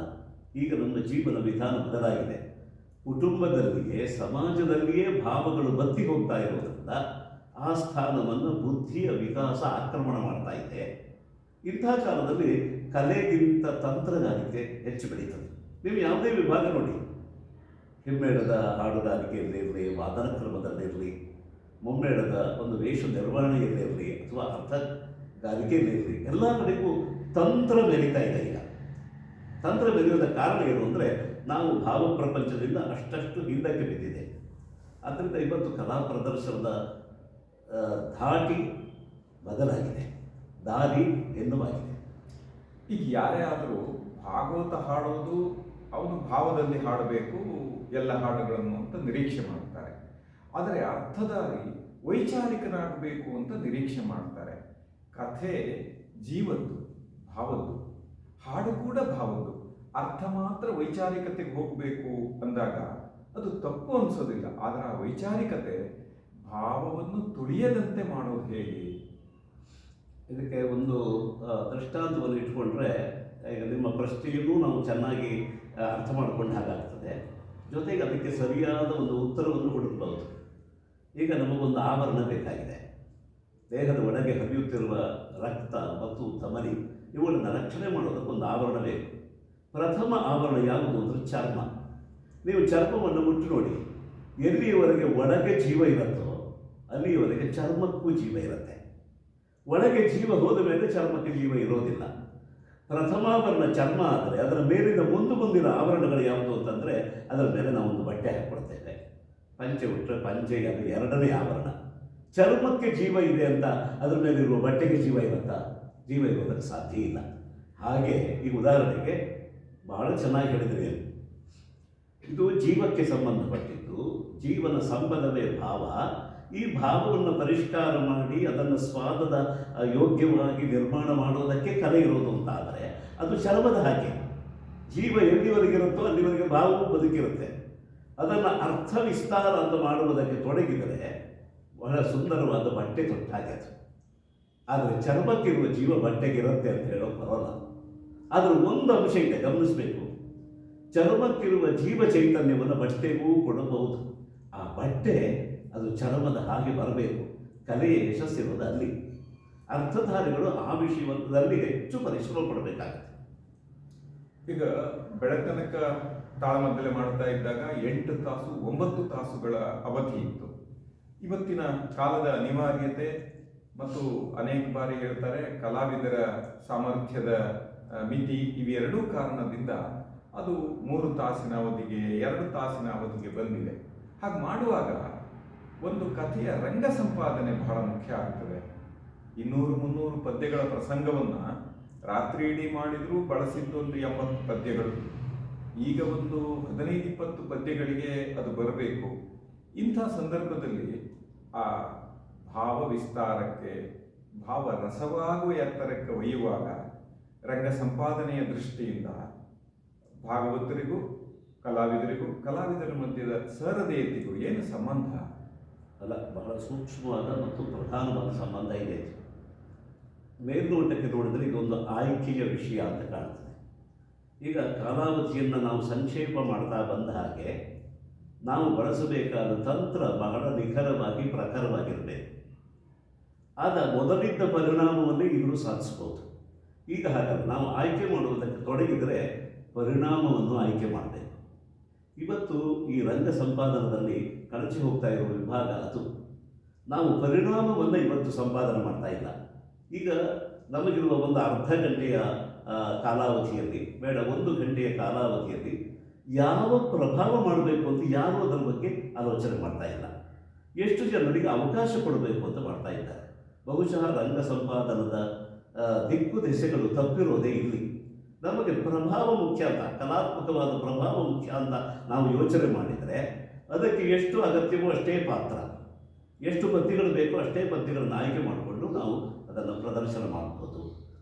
ಈಗ ನಮ್ಮ ಜೀವನ ವಿಧಾನ ಬದಲಾಗಿದೆ. ಕುಟುಂಬದಲ್ಲಿಯೇ, ಸಮಾಜದಲ್ಲಿಯೇ ಭಾವಗಳು ಬತ್ತಿ ಹೋಗ್ತಾ ಇರೋದ್ರಿಂದ ಆ ಸ್ಥಾನವನ್ನು ಬುದ್ಧಿಯ ವಿಕಾಸ ಆಕ್ರಮಣ ಮಾಡ್ತಾ ಇದೆ ಇಂಥ ಕಾಲದಲ್ಲಿ ಕಲೆಗಿಂತ ತಂತ್ರಗಾರಿಕೆ ಹೆಚ್ಚು ಬೆಳೀತದೆ. ನೀವು ಯಾವುದೇ ವಿಭಾಗ ನೋಡಿ. ಹಿಮ್ಮೇಳದ ಹಾಡುಗಾರಿಕೆಯಲ್ಲಿರಲಿ ವಾದನ ಕ್ರಮದಲ್ಲಿರಲಿ ಮುಮ್ಮೇಳದ ಒಂದು ವೇಷ ನಿರ್ವಹಣೆಯಲ್ಲಿರಲಿ ಅಥವಾ ಅರ್ಥಗಾರಿಕೆಯಲ್ಲಿರಲಿ ಎಲ್ಲ ಕಡೆಗೂ ತಂತ್ರ ಬೆಳೀತಾ ಇದೆ ಈಗ. ತಂತ್ರ ಬೆಳೆಯೋದ ಕಾರಣ ಏನು ಅಂದರೆ ನಾವು ಭಾವ ಪ್ರಪಂಚದಿಂದ ಅಷ್ಟಷ್ಟು ಹಿಂದಕ್ಕೆ ಬಿದ್ದಿದೆ. ಆದ್ದರಿಂದ ಇವತ್ತು ಕಲಾ ಪ್ರದರ್ಶನದ ಧಾಟಿ ಬದಲಾಗಿದೆ. ದಾರಿ ಎನ್ನುವಾಗಿದೆ ಈಗ ಯಾರೇ ಆದರೂ ಭಾಗವತ ಹಾಡೋದು ಅವನು ಭಾವದಲ್ಲಿ ಹಾಡಬೇಕು, ಎಲ್ಲ ಹಾಡುಗಳನ್ನು ಅಂತ ನಿರೀಕ್ಷೆ ಮಾಡ್ತಾರೆ. ಆದರೆ ಅರ್ಥದಾರಿ ವೈಚಾರಿಕನಾಗಬೇಕು ಅಂತ ನಿರೀಕ್ಷೆ ಮಾಡ್ತಾರೆ. ಕಥೆ ಜೀವದ್ದು ಭಾವದ್ದು ಹಾಡು ಕೂಡ ಭಾವದ್ದು ಅರ್ಥ ಮಾತ್ರ ವೈಚಾರಿಕತೆಗೆ ಹೋಗಬೇಕು ಅಂದಾಗ ಅದು ತಪ್ಪು ಅನಿಸೋದಿಲ್ಲ. ಆದರೆ ಆ ವೈಚಾರಿಕತೆ ಭಾವವನ್ನು ತುಳಿಯದಂತೆ ಮಾಡೋದು ಹೇಗೆ? ಇದಕ್ಕೆ ಒಂದು ದೃಷ್ಟಾಂತವನ್ನು ಇಟ್ಕೊಂಡ್ರೆ, ಈಗ ನಿಮ್ಮ ಪ್ರಶ್ನೆಯನ್ನೂ ನಾವು ಚೆನ್ನಾಗಿ ಅರ್ಥ ಮಾಡ್ಕೊಂಡ ಹಾಗಾಗ್ತದೆ. ಜೊತೆಗೆ ಅದಕ್ಕೆ ಸರಿಯಾದ ಒಂದು ಉತ್ತರವನ್ನು ಹುಡುಕಬಹುದು ಈಗ ನಮಗೊಂದು ಆಭರಣ ಬೇಕಾಗಿದೆ. ದೇಹದ ಒಳಗೆ ಹರಿಯುತ್ತಿರುವ ರಕ್ತ, ಮತ್ತು ಧಮನಿ ಇವುಗಳನ್ನು ರಕ್ಷಣೆ ಮಾಡೋದಕ್ಕೆ ಒಂದು ಆವರಣ ಬೇಕು. ಪ್ರಥಮ ಆವರಣ ಯಾವುದು? ಅಂದರೆ ಚರ್ಮ. ನೀವು ಚರ್ಮವನ್ನು ಮುಟ್ಟು ನೋಡಿ. ಎಲ್ಲಿಯವರೆಗೆ ಒಳಗೆ ಜೀವ ಇರುತ್ತೋ ಅಲ್ಲಿಯವರೆಗೆ ಚರ್ಮಕ್ಕೂ ಜೀವ ಇರುತ್ತೆ. ಒಳಗೆ ಜೀವ ಹೋದ ಮೇಲೆ ಚರ್ಮಕ್ಕೆ ಜೀವ ಇರೋದಿಲ್ಲ. ಪ್ರಥಮಾಭರಣ ಚರ್ಮ ಆದರೆ ಅದರ ಮೇಲಿನ ಮುಂದೆ ಮುಂದಿನ ಆವರಣಗಳು ಯಾವುದು ಅಂತಂದರೆ ಅದರ ಮೇಲೆ ನಾವು ಒಂದು ಬಟ್ಟೆ ಹಾಕ್ಕೊಡ್ತೇವೆ. ಪಂಚೆ ಉಟ್ಟರೆ ಪಂಚೆ, ಅದು ಎರಡನೇ ಆವರಣ. ಚರ್ಮಕ್ಕೆ ಜೀವ ಇದೆ ಅಂತ ಅದರ ಮೇಲಿರುವ ಬಟ್ಟೆಗೆ ಜೀವ ಇರುತ್ತಾ? ಜೀವ ಇರೋದಕ್ಕೆ ಸಾಧ್ಯ ಇಲ್ಲ. ಹಾಗೆ ಈ ಉದಾಹರಣೆಗೆ ಬಹಳ ಚೆನ್ನಾಗಿ ಹೇಳಿದ್ರಿ ಇದು ಜೀವಕ್ಕೆ ಸಂಬಂಧಪಟ್ಟಿದ್ದು ಜೀವನ ಸಂಬಂಧವೇ ಭಾವ. ಈ ಭಾವವನ್ನು ಪರಿಷ್ಕಾರ ಮಾಡಿ ಅದನ್ನು ಸ್ವಾದದ ಯೋಗ್ಯವಾಗಿ ನಿರ್ಮಾಣ ಮಾಡುವುದಕ್ಕೆ ಕಲೆ ಇರೋದು ಅಂತ ಆದರೆ ಅದು ಚರ್ಮದ ಹಾಗೆ. ಜೀವ ಎಲ್ಲಿವರೆಗಿರುತ್ತೋ ಅಲ್ಲಿವರೆಗೆ ಭಾವವು ಬದುಕಿರುತ್ತೆ. ಅದನ್ನು ಅರ್ಥ ವಿಸ್ತಾರ ಅಂತ ಮಾಡುವುದಕ್ಕೆ ತೊಡಗಿದರೆ ಬಹಳ ಸುಂದರವಾದ ಬಟ್ಟೆ ತೊಟ್ಟ ಅದು. ಆದರೆ ಚರ್ಮಕ್ಕಿರುವ ಜೀವ ಬಟ್ಟೆಗಿರುತ್ತೆ ಅಂತ ಹೇಳೋ ಬರೋಲ್ಲ ಆದರೆ ಒಂದು ಅಂಶ ಇದೆ, ಗಮನಿಸಬೇಕು. ಚರ್ಮಕ್ಕಿರುವ ಜೀವ ಚೈತನ್ಯವನ್ನು ಬಟ್ಟೆಗೂ ಕೊಡಬಹುದು. ಆ ಬಟ್ಟೆ ಅದು ಚರ್ಮದ ಹಾಗೆ ಬರಬೇಕು. ಕಲೆಯ ಯಶಸ್ಸಿರೋದು ಅಲ್ಲಿ ಅರ್ಥಧಾರಿಗಳು ಆ ವಿಷಯದಲ್ಲಿ ಹೆಚ್ಚು ಪರಿಶ್ರಮ ಪಡಬೇಕಾಗುತ್ತೆ. ಈಗ ಬೆಳಕನಕ ತಾಳಮದ್ದಲೆ ಮಾಡ್ತಾ ಇದ್ದಾಗ ಎಂಟು ತಾಸು ಒಂಬತ್ತು ತಾಸುಗಳ ಅವಧಿ ಇತ್ತು. ಇವತ್ತಿನ ಕಾಲದ ಅನಿವಾರ್ಯತೆ ಮತ್ತು ಅನೇಕ ಬಾರಿ ಹೇಳ್ತಾರೆ ಕಲಾವಿದರ ಸಾಮರ್ಥ್ಯದ ಮಿತಿ ಇವೆರಡೂ ಕಾರಣದಿಂದ ಅದು ಮೂರು ತಾಸಿನ ಅವಧಿಗೆ, ಎರಡು ತಾಸಿನ ಅವಧಿಗೆ ಬಂದಿದೆ. ಹಾಗೆ ಮಾಡುವಾಗ ಒಂದು ಕಥೆಯ ರಂಗ ಸಂಪಾದನೆ ಬಹಳ ಮುಖ್ಯ ಆಗ್ತದೆ. ಇನ್ನೂರು ಮುನ್ನೂರು ಪದ್ಯಗಳ ಪ್ರಸಂಗವನ್ನ ರಾತ್ರಿ ಇಡೀ ಮಾಡಿದರೂ ಬಳಸಿದ್ದು ಒಂದು ಎಂಬತ್ತು ಪದ್ಯಗಳು. ಈಗ ಒಂದು ಹದಿನೈದು, ಇಪ್ಪತ್ತು ಪದ್ಯಗಳಿಗೆ ಅದು ಬರಬೇಕು. ಇಂಥ ಸಂದರ್ಭದಲ್ಲಿ ಆ ಭಾವ ವಿಸ್ತಾರಕ್ಕೆ, ಭಾವ ರಸವಾಗುವ ಎತ್ತರಕ್ಕೆ ಒಯ್ಯುವಾಗ ರಂಗ ಸಂಪಾದನೆಯ ದೃಷ್ಟಿಯಿಂದ ಭಾಗವತರಿಗೂ, ಕಲಾವಿದರಿಗೂ, ಕಲಾವಿದರ ಮಧ್ಯದ ಸರದೇತಿಗೂ ಏನು ಸಂಬಂಧ? ಅಲ್ಲ, ಬಹಳ ಸೂಕ್ಷ್ಮವಾದ ಮತ್ತು ಪ್ರಧಾನವಾದ ಸಂಬಂಧ ಇದೆ ಮೇಲ್ನೋಟಕ್ಕೆ ನೋಡಿದರೆ ಇದೊಂದು ಆಯ್ಕೆಯ ವಿಷಯ ಅಂತ ಕಾಣ್ತದೆ. ಈಗ ಕಾಲಾವಧಿಯನ್ನು ನಾವು ಸಂಕ್ಷೇಪ ಮಾಡ್ತಾ ಬಂದ ಹಾಗೆ, ನಾವು ಬಳಸಬೇಕಾದ ತಂತ್ರ ಬಹಳ ನಿಖರವಾಗಿ ಪ್ರಖರವಾಗಿರಬೇಕು. ಆದ ಮೊದಲಿದ್ದ ಪರಿಣಾಮವನ್ನು ಇವರು ಸಾಧಿಸ್ಬೋದು. ಈಗ ಹಾಗಲ್ಲ ನಾವು ಆಯ್ಕೆ ಮಾಡುವುದಕ್ಕೆ ತೊಡಗಿದರೆ ಪರಿಣಾಮವನ್ನು ಆಯ್ಕೆ ಮಾಡಬೇಕು. ಇವತ್ತು ಈ ರಂಗ ಸಂಪಾದನದಲ್ಲಿ ಕಳಚಿ ಹೋಗ್ತಾ ಇರುವ ವಿಭಾಗ ಅದು. ನಾವು ಪರಿಣಾಮವನ್ನು ಇವತ್ತು ಸಂಪಾದನೆ ಮಾಡ್ತಾ ಇಲ್ಲ. ಈಗ ನಮಗಿರುವ ಒಂದು ಅರ್ಧ ಗಂಟೆಯ ಕಾಲಾವಧಿಯಲ್ಲಿ, ಬೇಡ, ಒಂದು ಗಂಟೆಯ ಕಾಲಾವಧಿಯಲ್ಲಿ ಯಾವ ಪ್ರಭಾವ ಮಾಡಬೇಕು ಅಂತ ಯಾರೂ ಅದರ ಬಗ್ಗೆ ಆಲೋಚನೆ ಮಾಡ್ತಾ ಇಲ್ಲ. ಎಷ್ಟು ಜನರಿಗೆ ಅವಕಾಶ ಕೊಡಬೇಕು ಅಂತ ಮಾಡ್ತಾ ಇದ್ದಾರೆ. ಬಹುಶಃ ರಂಗ ಸಂಪಾದನದ ದಿಕ್ಕು, ದಿಸೆಗಳು ತಪ್ಪಿರೋದೇ ಇಲ್ಲಿ. ನಮಗೆ ಪ್ರಭಾವ ಮುಖ್ಯ ಅಂತ, ಕಲಾತ್ಮಕವಾದ ಪ್ರಭಾವ ಮುಖ್ಯ ಅಂತ ನಾವು ಯೋಚನೆ ಮಾಡಿದರೆ ಅದಕ್ಕೆ ಎಷ್ಟು ಅಗತ್ಯವೋ ಅಷ್ಟೇ ಪಾತ್ರ. ಎಷ್ಟು ಪದ್ಯಗಳು ಬೇಕೋ ಅಷ್ಟೇ ಪದ್ಯಗಳನ್ನು ಆಯ್ಕೆ ಮಾಡಿಕೊಂಡು ನಾವು ಅದನ್ನು ಪ್ರದರ್ಶನ ಮಾಡಬಹುದು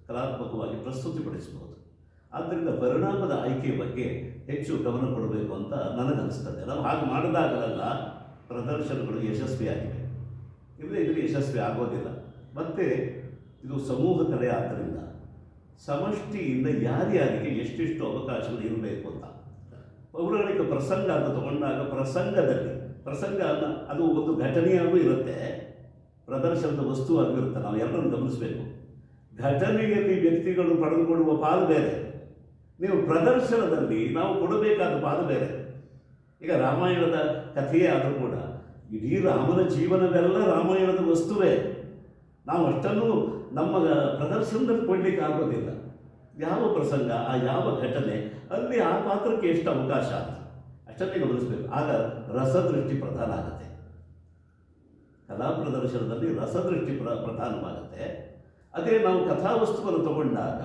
ಕಲಾತ್ಮಕವಾಗಿ ಪ್ರಸ್ತುತಿಪಡಿಸಬಹುದು ಆದ್ದರಿಂದ ಪರಿಣಾಮದ ಆಯ್ಕೆಯ ಬಗ್ಗೆ ಹೆಚ್ಚು ಗಮನ ಕೊಡಬೇಕು ಅಂತ ನನಗನ್ನಿಸ್ತದೆ. ನಾವು ಹಾಗೆ ಮಾಡಿದಾಗಲೆಲ್ಲ ಪ್ರದರ್ಶನಗಳು ಯಶಸ್ವಿಯಾಗಿವೆ. ಇಲ್ಲದೆ ಇದು ಯಶಸ್ವಿ ಆಗೋದಿಲ್ಲ. ಮತ್ತು ಇದು ಸಮೂಹ ಕಲೆ ಆದ್ದರಿಂದ ಸಮಷ್ಟಿಯಿಂದ ಯಾರ್ಯಾರಿಗೆ ಎಷ್ಟೆಷ್ಟು ಅವಕಾಶಗಳು ಇರಬೇಕು ಅಂತ. ಪೌರಾಣಿಕ ಪ್ರಸಂಗ ಅಂತ ತಗೊಂಡಾಗ ಪ್ರಸಂಗದಲ್ಲಿ, ಪ್ರಸಂಗ ಅದು ಒಂದು ಘಟನೆಯಾಗೂ ಇರುತ್ತೆ. ಪ್ರದರ್ಶನದ ವಸ್ತುವಾಗೂ ಇರುತ್ತೆ. ನಾವು ಎಲ್ಲರನ್ನು ಗಮನಿಸಬೇಕು. ಘಟನೆಯಲ್ಲಿ ವ್ಯಕ್ತಿಗಳು ಪಡೆದುಕೊಳ್ಳುವ ಪಾಲು ಬೇರೆ. ನೀವು ಪ್ರದರ್ಶನದಲ್ಲಿ ನಾವು ಕೊಡಬೇಕಾದ ಪಾಲು ಬೇರೆ. ಈಗ ರಾಮಾಯಣದ ಕಥೆಯೇ ಆದರೂ ಕೂಡ, ಇಡೀ ರಾಮನ ಜೀವನವೆಲ್ಲ ರಾಮಾಯಣದ ವಸ್ತುವೇ. ನಾವು ಅಷ್ಟನ್ನು ನಮ್ಮ ಪ್ರದರ್ಶನದಲ್ಲಿ ಕೊಡಲಿಕ್ಕೆ ಆಗೋದಿಲ್ಲ. ಯಾವ ಪ್ರಸಂಗ, ಆ ಯಾವ ಘಟನೆ, ಅಲ್ಲಿ ಆ ಪಾತ್ರಕ್ಕೆ ಎಷ್ಟು ಅವಕಾಶ ಅಂತ ಅಷ್ಟನ್ನೇ ಗಮನಿಸಬೇಕು. ಆಗ ರಸದೃಷ್ಟಿ ಪ್ರಧಾನ ಆಗುತ್ತೆ. ಕಲಾ ಪ್ರದರ್ಶನದಲ್ಲಿ ರಸದೃಷ್ಟಿ ಪ್ರ, ಪ್ರಧಾನವಾಗುತ್ತೆ. ಅದೇ ನಾವು ಕಥಾವಸ್ತುವನ್ನು ತಗೊಂಡಾಗ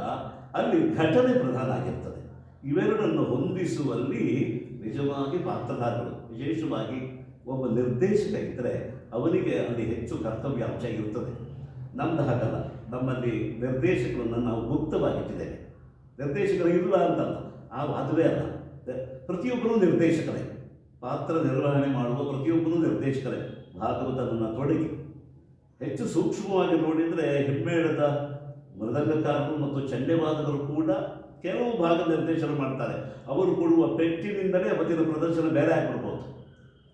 ಅಲ್ಲಿ ಘಟನೆ ಪ್ರಧಾನ ಆಗಿರ್ತದೆ. ಇವೆರಡನ್ನು ಹೊಂದಿಸುವಲ್ಲಿ ನಿಜವಾಗಿ ಪಾತ್ರಧಾರಗಳು ವಿಶೇಷವಾಗಿ ಒಬ್ಬ ನಿರ್ದೇಶಕ ಇದ್ದರೆ ಅವನಿಗೆ ಅಲ್ಲಿ ಹೆಚ್ಚು ಕರ್ತವ್ಯ ಅಂಶ ನಮ್ದು ಹಾಗಲ್ಲ ನಮ್ಮಲ್ಲಿ ನಿರ್ದೇಶಕರನ್ನು ನಾವು ಗುಪ್ತವಾಗಿಟ್ಟಿದ್ದೇವೆ. ನಿರ್ದೇಶಕರು ಇಲ್ಲ ಅಂತಲ್ಲ. ಆ ಅದುವೇ ಅಲ್ಲ. ಪ್ರತಿಯೊಬ್ಬರೂ ನಿರ್ದೇಶಕರೇ. ಪಾತ್ರ ನಿರ್ವಹಣೆ ಮಾಡುವ ಪ್ರತಿಯೊಬ್ಬರೂ ನಿರ್ದೇಶಕರೇ. ಭಾಗವತನನ್ನು ತೊಡಗಿ. ಹೆಚ್ಚು ಸೂಕ್ಷ್ಮವಾಗಿ ನೋಡಿದರೆ ಹಿಮ್ಮೇಳದ ಮೃದಂಗಕಾರರು ಮತ್ತು ಚಂಡೆವಾದಕರು ಕೂಡ ಕೆಲವು ಭಾಗ ನಿರ್ದೇಶನ ಮಾಡ್ತಾರೆ. ಅವರು ಕೊಡುವ ಪೆಟ್ಟಿನಿಂದಲೇ ಅವತ್ತಿನ ಪ್ರದರ್ಶನ ಬೇರೆ ಆಗಿಬಿಡ್ಬೋದು.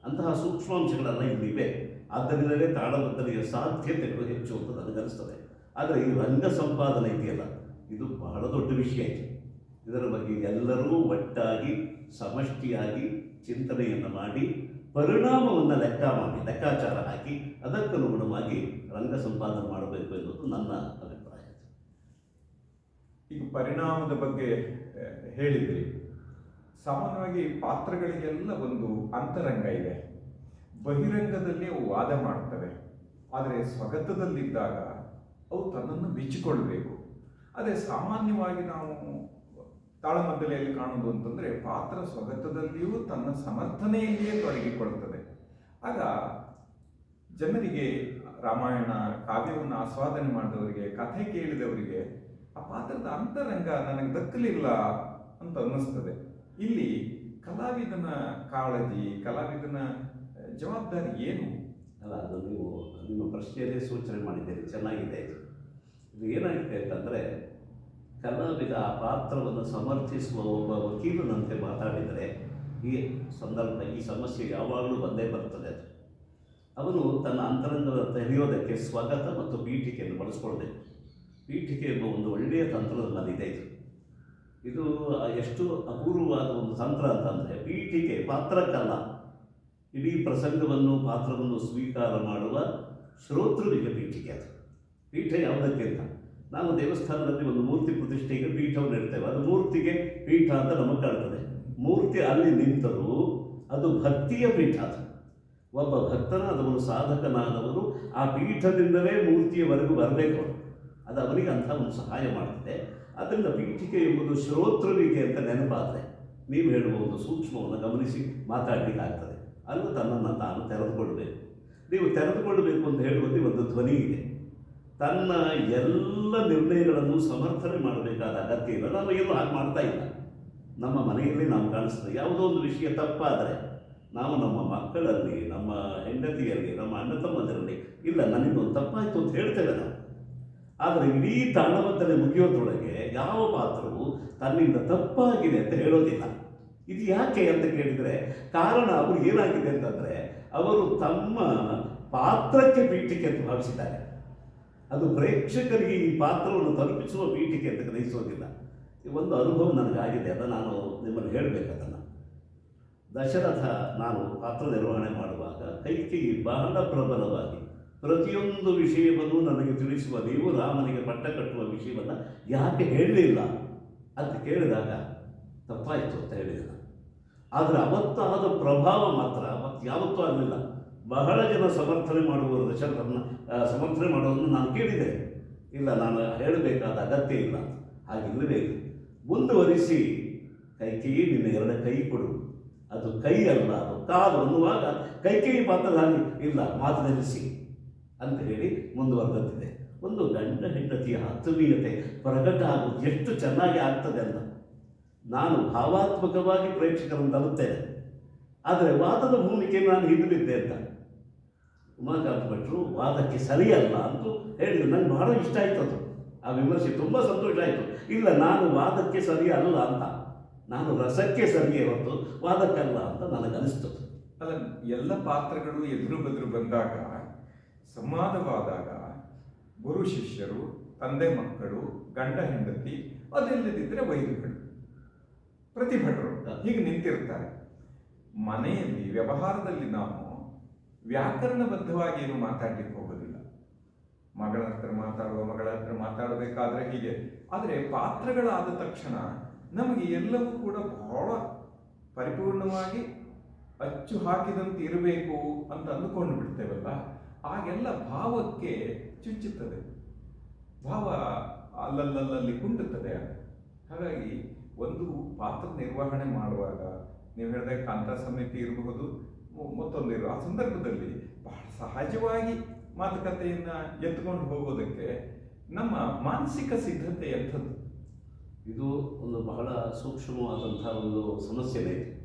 ಅಂತಹ ಸೂಕ್ಷ್ಮಾಂಶಗಳೆಲ್ಲ ಇಲ್ಲಿವೆ. ಆದ್ದರಿಂದಲೇ ತಾಳಬದ್ಧತೆಯ ಸಾಧ್ಯತೆಗಳು ಹೆಚ್ಚು ಅಂತ ನನಗನ್ನಿಸ್ತದೆ ಆದರೆ ಈ ರಂಗ ಸಂಪಾದನೆ ಇದೆಯಲ್ಲ, ಇದು ಬಹಳ ದೊಡ್ಡ ವಿಷಯ ಇದು. ಇದರ ಬಗ್ಗೆ ಎಲ್ಲರೂ ಒಟ್ಟಾಗಿ ಸಮಷ್ಟಿಯಾಗಿ ಚಿಂತನೆಯನ್ನು ಮಾಡಿ, ಪರಿಣಾಮವನ್ನು ಲೆಕ್ಕ ಮಾಡಿ, ಲೆಕ್ಕಾಚಾರ ಹಾಕಿ, ಅದಕ್ಕನುಗುಣವಾಗಿ ರಂಗ ಸಂಪಾದನೆ ಮಾಡಬೇಕು ಎನ್ನುವುದು ನನ್ನ ಅಭಿಪ್ರಾಯ. ಈಗ ಪರಿಣಾಮದ ಬಗ್ಗೆ ಹೇಳಿದ್ರಿ. ಸಾಮಾನ್ಯವಾಗಿ ಪಾತ್ರಗಳಿಗೆಲ್ಲ ಒಂದು ಅಂತರಂಗ ಇದೆ. ಬಹಿರಂಗದಲ್ಲಿ ವಾದ ಮಾಡ್ತವೆ ಆದರೆ ಸ್ವಗತದಲ್ಲಿದ್ದಾಗ ಅವು ತನ್ನನ್ನು ಬಿಚ್ಚಿಕೊಳ್ಬೇಕು ಅದೇ ಸಾಮಾನ್ಯವಾಗಿ ನಾವು ತಾಳಮದ್ದಲೆಯಲ್ಲಿ ಕಾಣುವುದು ಅಂತಂದ್ರೆ ಪಾತ್ರ ಸ್ವಗತದಲ್ಲಿಯೂ ತನ್ನ ಸಮರ್ಥನೆಯಲ್ಲಿಯೇ ತೊಡಗಿಕೊಳ್ಳುತ್ತದೆ. ಆಗ ಜನರಿಗೆ ರಾಮಾಯಣ ಕಾವ್ಯವನ್ನು ಆಸ್ವಾದನೆ ಮಾಡಿದವರಿಗೆ, ಕಥೆ ಕೇಳಿದವರಿಗೆ, ಆ ಪಾತ್ರದ ಅಂತರಂಗ ನನಗೆ ದಕ್ಕಲಿಲ್ಲ ಅಂತ ಅನ್ನಿಸ್ತದೆ. ಇಲ್ಲಿ ಕಲಾವಿದನ ಕಾಳಜಿ, ಕಲಾವಿದನ ಜವಾಬ್ದಾರಿ ಏನು? ಅಲ್ಲ, ಅದು ನೀವು, ನಿಮ್ಮ ಪ್ರಶ್ನೆಯಲ್ಲೇ ಸೂಚನೆ ಮಾಡಿದ್ದೀರಿ. ಚೆನ್ನಾಗಿದೆ ಇದು. ಇದು ಏನಾಗಿದೆ ಅಂತಂದರೆ, ಕಲಾವಿದ ಆ ಪಾತ್ರವನ್ನು ಸಮರ್ಥಿಸುವ ಒಬ್ಬ ವಕೀಲನಂತೆ ಮಾತಾಡಿದರೆ, ಈ ಸಂದರ್ಭ, ಈ ಸಮಸ್ಯೆ ಯಾವಾಗಲೂ ಬಂದೇ ಬರ್ತದೆ ಅದು. ಅವನು ತನ್ನ ಅಂತರಂಗದ ತೆರೆಯೋದಕ್ಕೆ ಸ್ವಾಗತ ಮತ್ತು ಪೀಠಿಕೆಯನ್ನು ಬಳಸ್ಕೊಳ್ಬೇಕು. ಪೀಠಿಕೆ ಎಂಬ ಒಂದು ಒಳ್ಳೆಯ ತಂತ್ರದಲ್ಲಿದೆ ಇದು. ಇದು ಎಷ್ಟು ಅಪೂರ್ವವಾದ ಒಂದು ತಂತ್ರ ಅಂತಂದರೆ, ಪೀಠಿಕೆ ಪಾತ್ರಕ್ಕಲ್ಲ. ಇಡೀ ಪ್ರಸಂಗವನ್ನು, ಪಾತ್ರವನ್ನು ಸ್ವೀಕಾರ ಮಾಡುವ ಶ್ರೋತೃವಿಗೆ ಪೀಠಿಕೆ ಅದು. ಪೀಠ ಯಾವುದಕ್ಕೆ ಅಂತ? ನಾವು ದೇವಸ್ಥಾನದಲ್ಲಿ ಒಂದು ಮೂರ್ತಿ ಪ್ರತಿಷ್ಠೆಗೆ ಪೀಠವನ್ನು ಇಡ್ತೇವೆ. ಅದು ಮೂರ್ತಿಗೆ ಪೀಠ ಅಂತ ನಮಗೆ ಕಾಣ್ತದೆ. ಮೂರ್ತಿ ಅಲ್ಲಿ ನಿಂತರೂ ಅದು ಭಕ್ತಿಯ ಪೀಠ ಅದು. ಒಬ್ಬ ಭಕ್ತನಾದವನು, ಸಾಧಕನಾದವನು ಆ ಪೀಠದಿಂದಲೇ ಮೂರ್ತಿಯವರೆಗೂ ಬರಬೇಕು. ಅದು ಅವನಿಗೆ ಅಂಥ ಒಂದು ಸಹಾಯ ಮಾಡುತ್ತೆ ಅದರಿಂದ ಪೀಠಿಕೆ ಎಂಬುದು ಶ್ರೋತೃವಿಗೆ ಅಂತ ನೆನಪಾದರೆ ನೀವು ಹೇಳುವ ಒಂದು ಸೂಕ್ಷ್ಮವನ್ನು ಗಮನಿಸಿ ಮಾತಾಡಲಿಕ್ಕೆ ಆಗ್ತದೆ ಅಲ್ಲೂ ತನ್ನನ್ನು ತಾನು ತೆರೆದುಕೊಳ್ಬೇಕು. ನೀವು ತೆರೆದುಕೊಳ್ಳಬೇಕು ಅಂತ ಹೇಳುವಲ್ಲಿ ಒಂದು ಧ್ವನಿ ಇದೆ. ತನ್ನ ಎಲ್ಲ ನಿರ್ಣಯಗಳನ್ನು ಸಮರ್ಥನೆ ಮಾಡಬೇಕಾದ ಅಗತ್ಯ ಇಲ್ಲ. ನಾವು ಏನು ಹಾಗೆ ಮಾಡ್ತಾ ಇಲ್ಲ. ನಮ್ಮ ಮನೆಯಲ್ಲಿ ನಾವು ಕಾಣಿಸ್ತದೆ ಯಾವುದೋ ಒಂದು ವಿಷಯ ತಪ್ಪಾದರೆ ನಾವು ನಮ್ಮ ಮಕ್ಕಳಲ್ಲಿ, ನಮ್ಮ ಹೆಂಡತಿಯಲ್ಲಿ, ನಮ್ಮ ಅಣ್ಣ ತಮ್ಮದರಲ್ಲಿ, ಇಲ್ಲ ನನಗೊಂದು ತಪ್ಪಾಯಿತು ಅಂತ ಹೇಳ್ತೇವೆ ನಾವು. ಆದರೆ ಇಡೀ ತಾಣವಂತನೆ ಮುಗಿಯೋದ್ರೊಳಗೆ ಯಾವ ಪಾತ್ರವು ತನ್ನಿಂದ ತಪ್ಪಾಗಿದೆ ಅಂತ ಹೇಳೋದಿಲ್ಲ. ಇದು ಯಾಕೆ ಅಂತ ಕೇಳಿದರೆ ಕಾರಣ ಅವರು ಏನಾಗಿದೆ ಅಂತಂದರೆ ಅವರು ತಮ್ಮ ಪಾತ್ರಕ್ಕೆ ಪೀಠಿಕೆ ಅಂತ ಭಾವಿಸಿದ್ದಾರೆ. ಅದು ಪ್ರೇಕ್ಷಕರಿಗೆ ಈ ಪಾತ್ರವನ್ನು ತಲುಪಿಸುವ ಪೀಠಿಕೆ ಅಂತ ಗ್ರಹಿಸೋದಿಲ್ಲ ಒಂದು ಅನುಭವ ನನಗಾಗಿದೆ, ಅದನ್ನು ನಾನು ನಿಮ್ಮನ್ನು ಹೇಳಬೇಕು ಅದನ್ನು. ದಶರಥ ನಾನು ಪಾತ್ರ ನಿರ್ವಹಣೆ ಮಾಡುವಾಗ ಕೈಕೇಯಿ ಬಹಳ ಪ್ರಬಲವಾಗಿ ಪ್ರತಿಯೊಂದು ವಿಷಯವನ್ನು ನನಗೆ ತಿಳಿಸುವ, ನೀವು ರಾಮನಿಗೆ ಪಟ್ಟ ಕಟ್ಟುವ ವಿಷಯವನ್ನು ಯಾಕೆ ಹೇಳಲಿಲ್ಲ ಅಂತ ಕೇಳಿದಾಗ ತಪ್ಪಾಯಿತು ಅಂತ ಹೇಳಿದ ಆದರೆ ಅವತ್ತಾದ ಪ್ರಭಾವ ಮಾತ್ರ, ಅವತ್ತು ಯಾವತ್ತೂ ಆಗಲಿಲ್ಲ ಬಹಳ ಜನ ಸಮರ್ಥನೆ ಮಾಡುವವರು ದಶರಥನ ಸಮರ್ಥನೆ ಮಾಡೋದನ್ನು ನಾನು ಕೇಳಿದೆ. ಇಲ್ಲ, ನಾನು ಹೇಳಬೇಕಾದ ಅಗತ್ಯ ಇಲ್ಲ. ಹಾಗಿಲ್ಲವೇ ಇಲ್ಲ ಮುಂದುವರಿಸಿ, ಕೈಕೇಯಿ, ನಿನ್ನ ಎರಡು ಕೈ ಕೊಡು. ಅದು ಕೈ ಅಲ್ಲ, ಅದು ಕಾಲು ಅನ್ನುವಾಗ ಕೈಕೇಯಿ ಪಾತ್ರದಲ್ಲಿ ಇಲ್ಲ ಮಾತು ನಿಲ್ಲಿಸಿ ಅಂತ ಹೇಳಿ ಮುಂದುವರೆದಂತಿದೆ ಒಂದು ಗಂಡ ಹೆಂಡತಿಯ ಆತ್ಮೀಯತೆ ಪ್ರಕಟ ಆಗುವುದು ಎಷ್ಟು ಚೆನ್ನಾಗಿ ಆಗ್ತದೆ ಅಂತ. ನಾನು ಭಾವಾತ್ಮಕವಾಗಿ ಪ್ರೇಕ್ಷಕರನ್ನು ತಲುತ್ತೇನೆ ಆದರೆ ವಾದದ ಭೂಮಿಕೆ ನಾನು ಹಿಂದುಳಿದ್ದೆ ಅಂತ. ಉಮಾಕಾಂತ್ ಭಟ್ರು ವಾದಕ್ಕೆ ಸರಿಯಲ್ಲ ಅಂತ ಹೇಳಿದ್ರು. ನನಗೆ ಬಹಳ ಇಷ್ಟ ಆಯ್ತು ಅದು. ಆ ವಿಮರ್ಶೆ ತುಂಬ ಸಂತೋಷ ಆಯಿತು. ಇಲ್ಲ, ನಾನು ವಾದಕ್ಕೆ ಸರಿ ಅಲ್ಲ ಅಂತ. ನಾನು ರಸಕ್ಕೆ ಸರಿಯೇ ಹೊರತು ವಾದಕ್ಕಲ್ಲ ಅಂತ ನನಗನಿಸ್ತು ಅಲ್ಲ, ಎಲ್ಲ ಪಾತ್ರಗಳು ಎದುರು ಬದುರು ಬಂದಾಗ, ಸಂವಾದವಾದಾಗ ಗುರು ಶಿಷ್ಯರು, ತಂದೆ ಮಕ್ಕಳು, ಗಂಡ ಹೆಂಡತಿ ಅದೆಲ್ಲದಿದ್ದರೆ ವೈದ್ಯಗಳು ಪ್ರತಿಭಟರು ಹೀಗೆ ನಿಂತಿರ್ತಾರೆ. ಮನೆಯಲ್ಲಿ ವ್ಯವಹಾರದಲ್ಲಿ ನಾವು ವ್ಯಾಕರಣಬದ್ಧವಾಗಿ ಏನು ಮಾತಾಡಲಿಕ್ಕೆ ಹೋಗೋದಿಲ್ಲ. ಮಗಳ ಹತ್ರ ಮಾತಾಡುವ ಮಗಳ ಹತ್ರ ಮಾತಾಡಬೇಕಾದ್ರೆ ಹೀಗೆ. ಆದರೆ ಪಾತ್ರಗಳಾದ ತಕ್ಷಣ ನಮಗೆ ಎಲ್ಲವೂ ಕೂಡ ಬಹಳ ಪರಿಪೂರ್ಣವಾಗಿ ಅಚ್ಚು ಹಾಕಿದಂತೆ ಇರಬೇಕು ಅಂತ ಅಂದುಕೊಂಡು ಬಿಡ್ತೇವಲ್ಲ ಆಗೆಲ್ಲ ಭಾವಕ್ಕೆ ಚುಚ್ಚುತ್ತದೆ. ಭಾವ ಅಲ್ಲಲ್ಲಲ್ಲಿ ಕುಂಟುತ್ತದೆ ಹಾಗಾಗಿ ಒಂದು ಪಾತ್ರ ನಿರ್ವಹಣೆ ಮಾಡುವಾಗ ನೀವು ಹೇಳಿದ ಕಾಂತ ಸಮಿತಿ ಇರಬಹುದು, ಮೊ- ಮತ್ತೊಂದು ಇರುವ ಆ ಸಂದರ್ಭದಲ್ಲಿ ಬಹಳ ಸಹಜವಾಗಿ ಮಾತುಕತೆಯನ್ನು ಎತ್ಕೊಂಡು ಹೋಗೋದಕ್ಕೆ ನಮ್ಮ ಮಾನಸಿಕ ಸಿದ್ಧತೆ ಎಂಥದ್ದು? ಇದು ಒಂದು ಬಹಳ ಸೂಕ್ಷ್ಮವಾದಂಥ ಒಂದು ಸಮಸ್ಯೆನೇ ಇದೆ.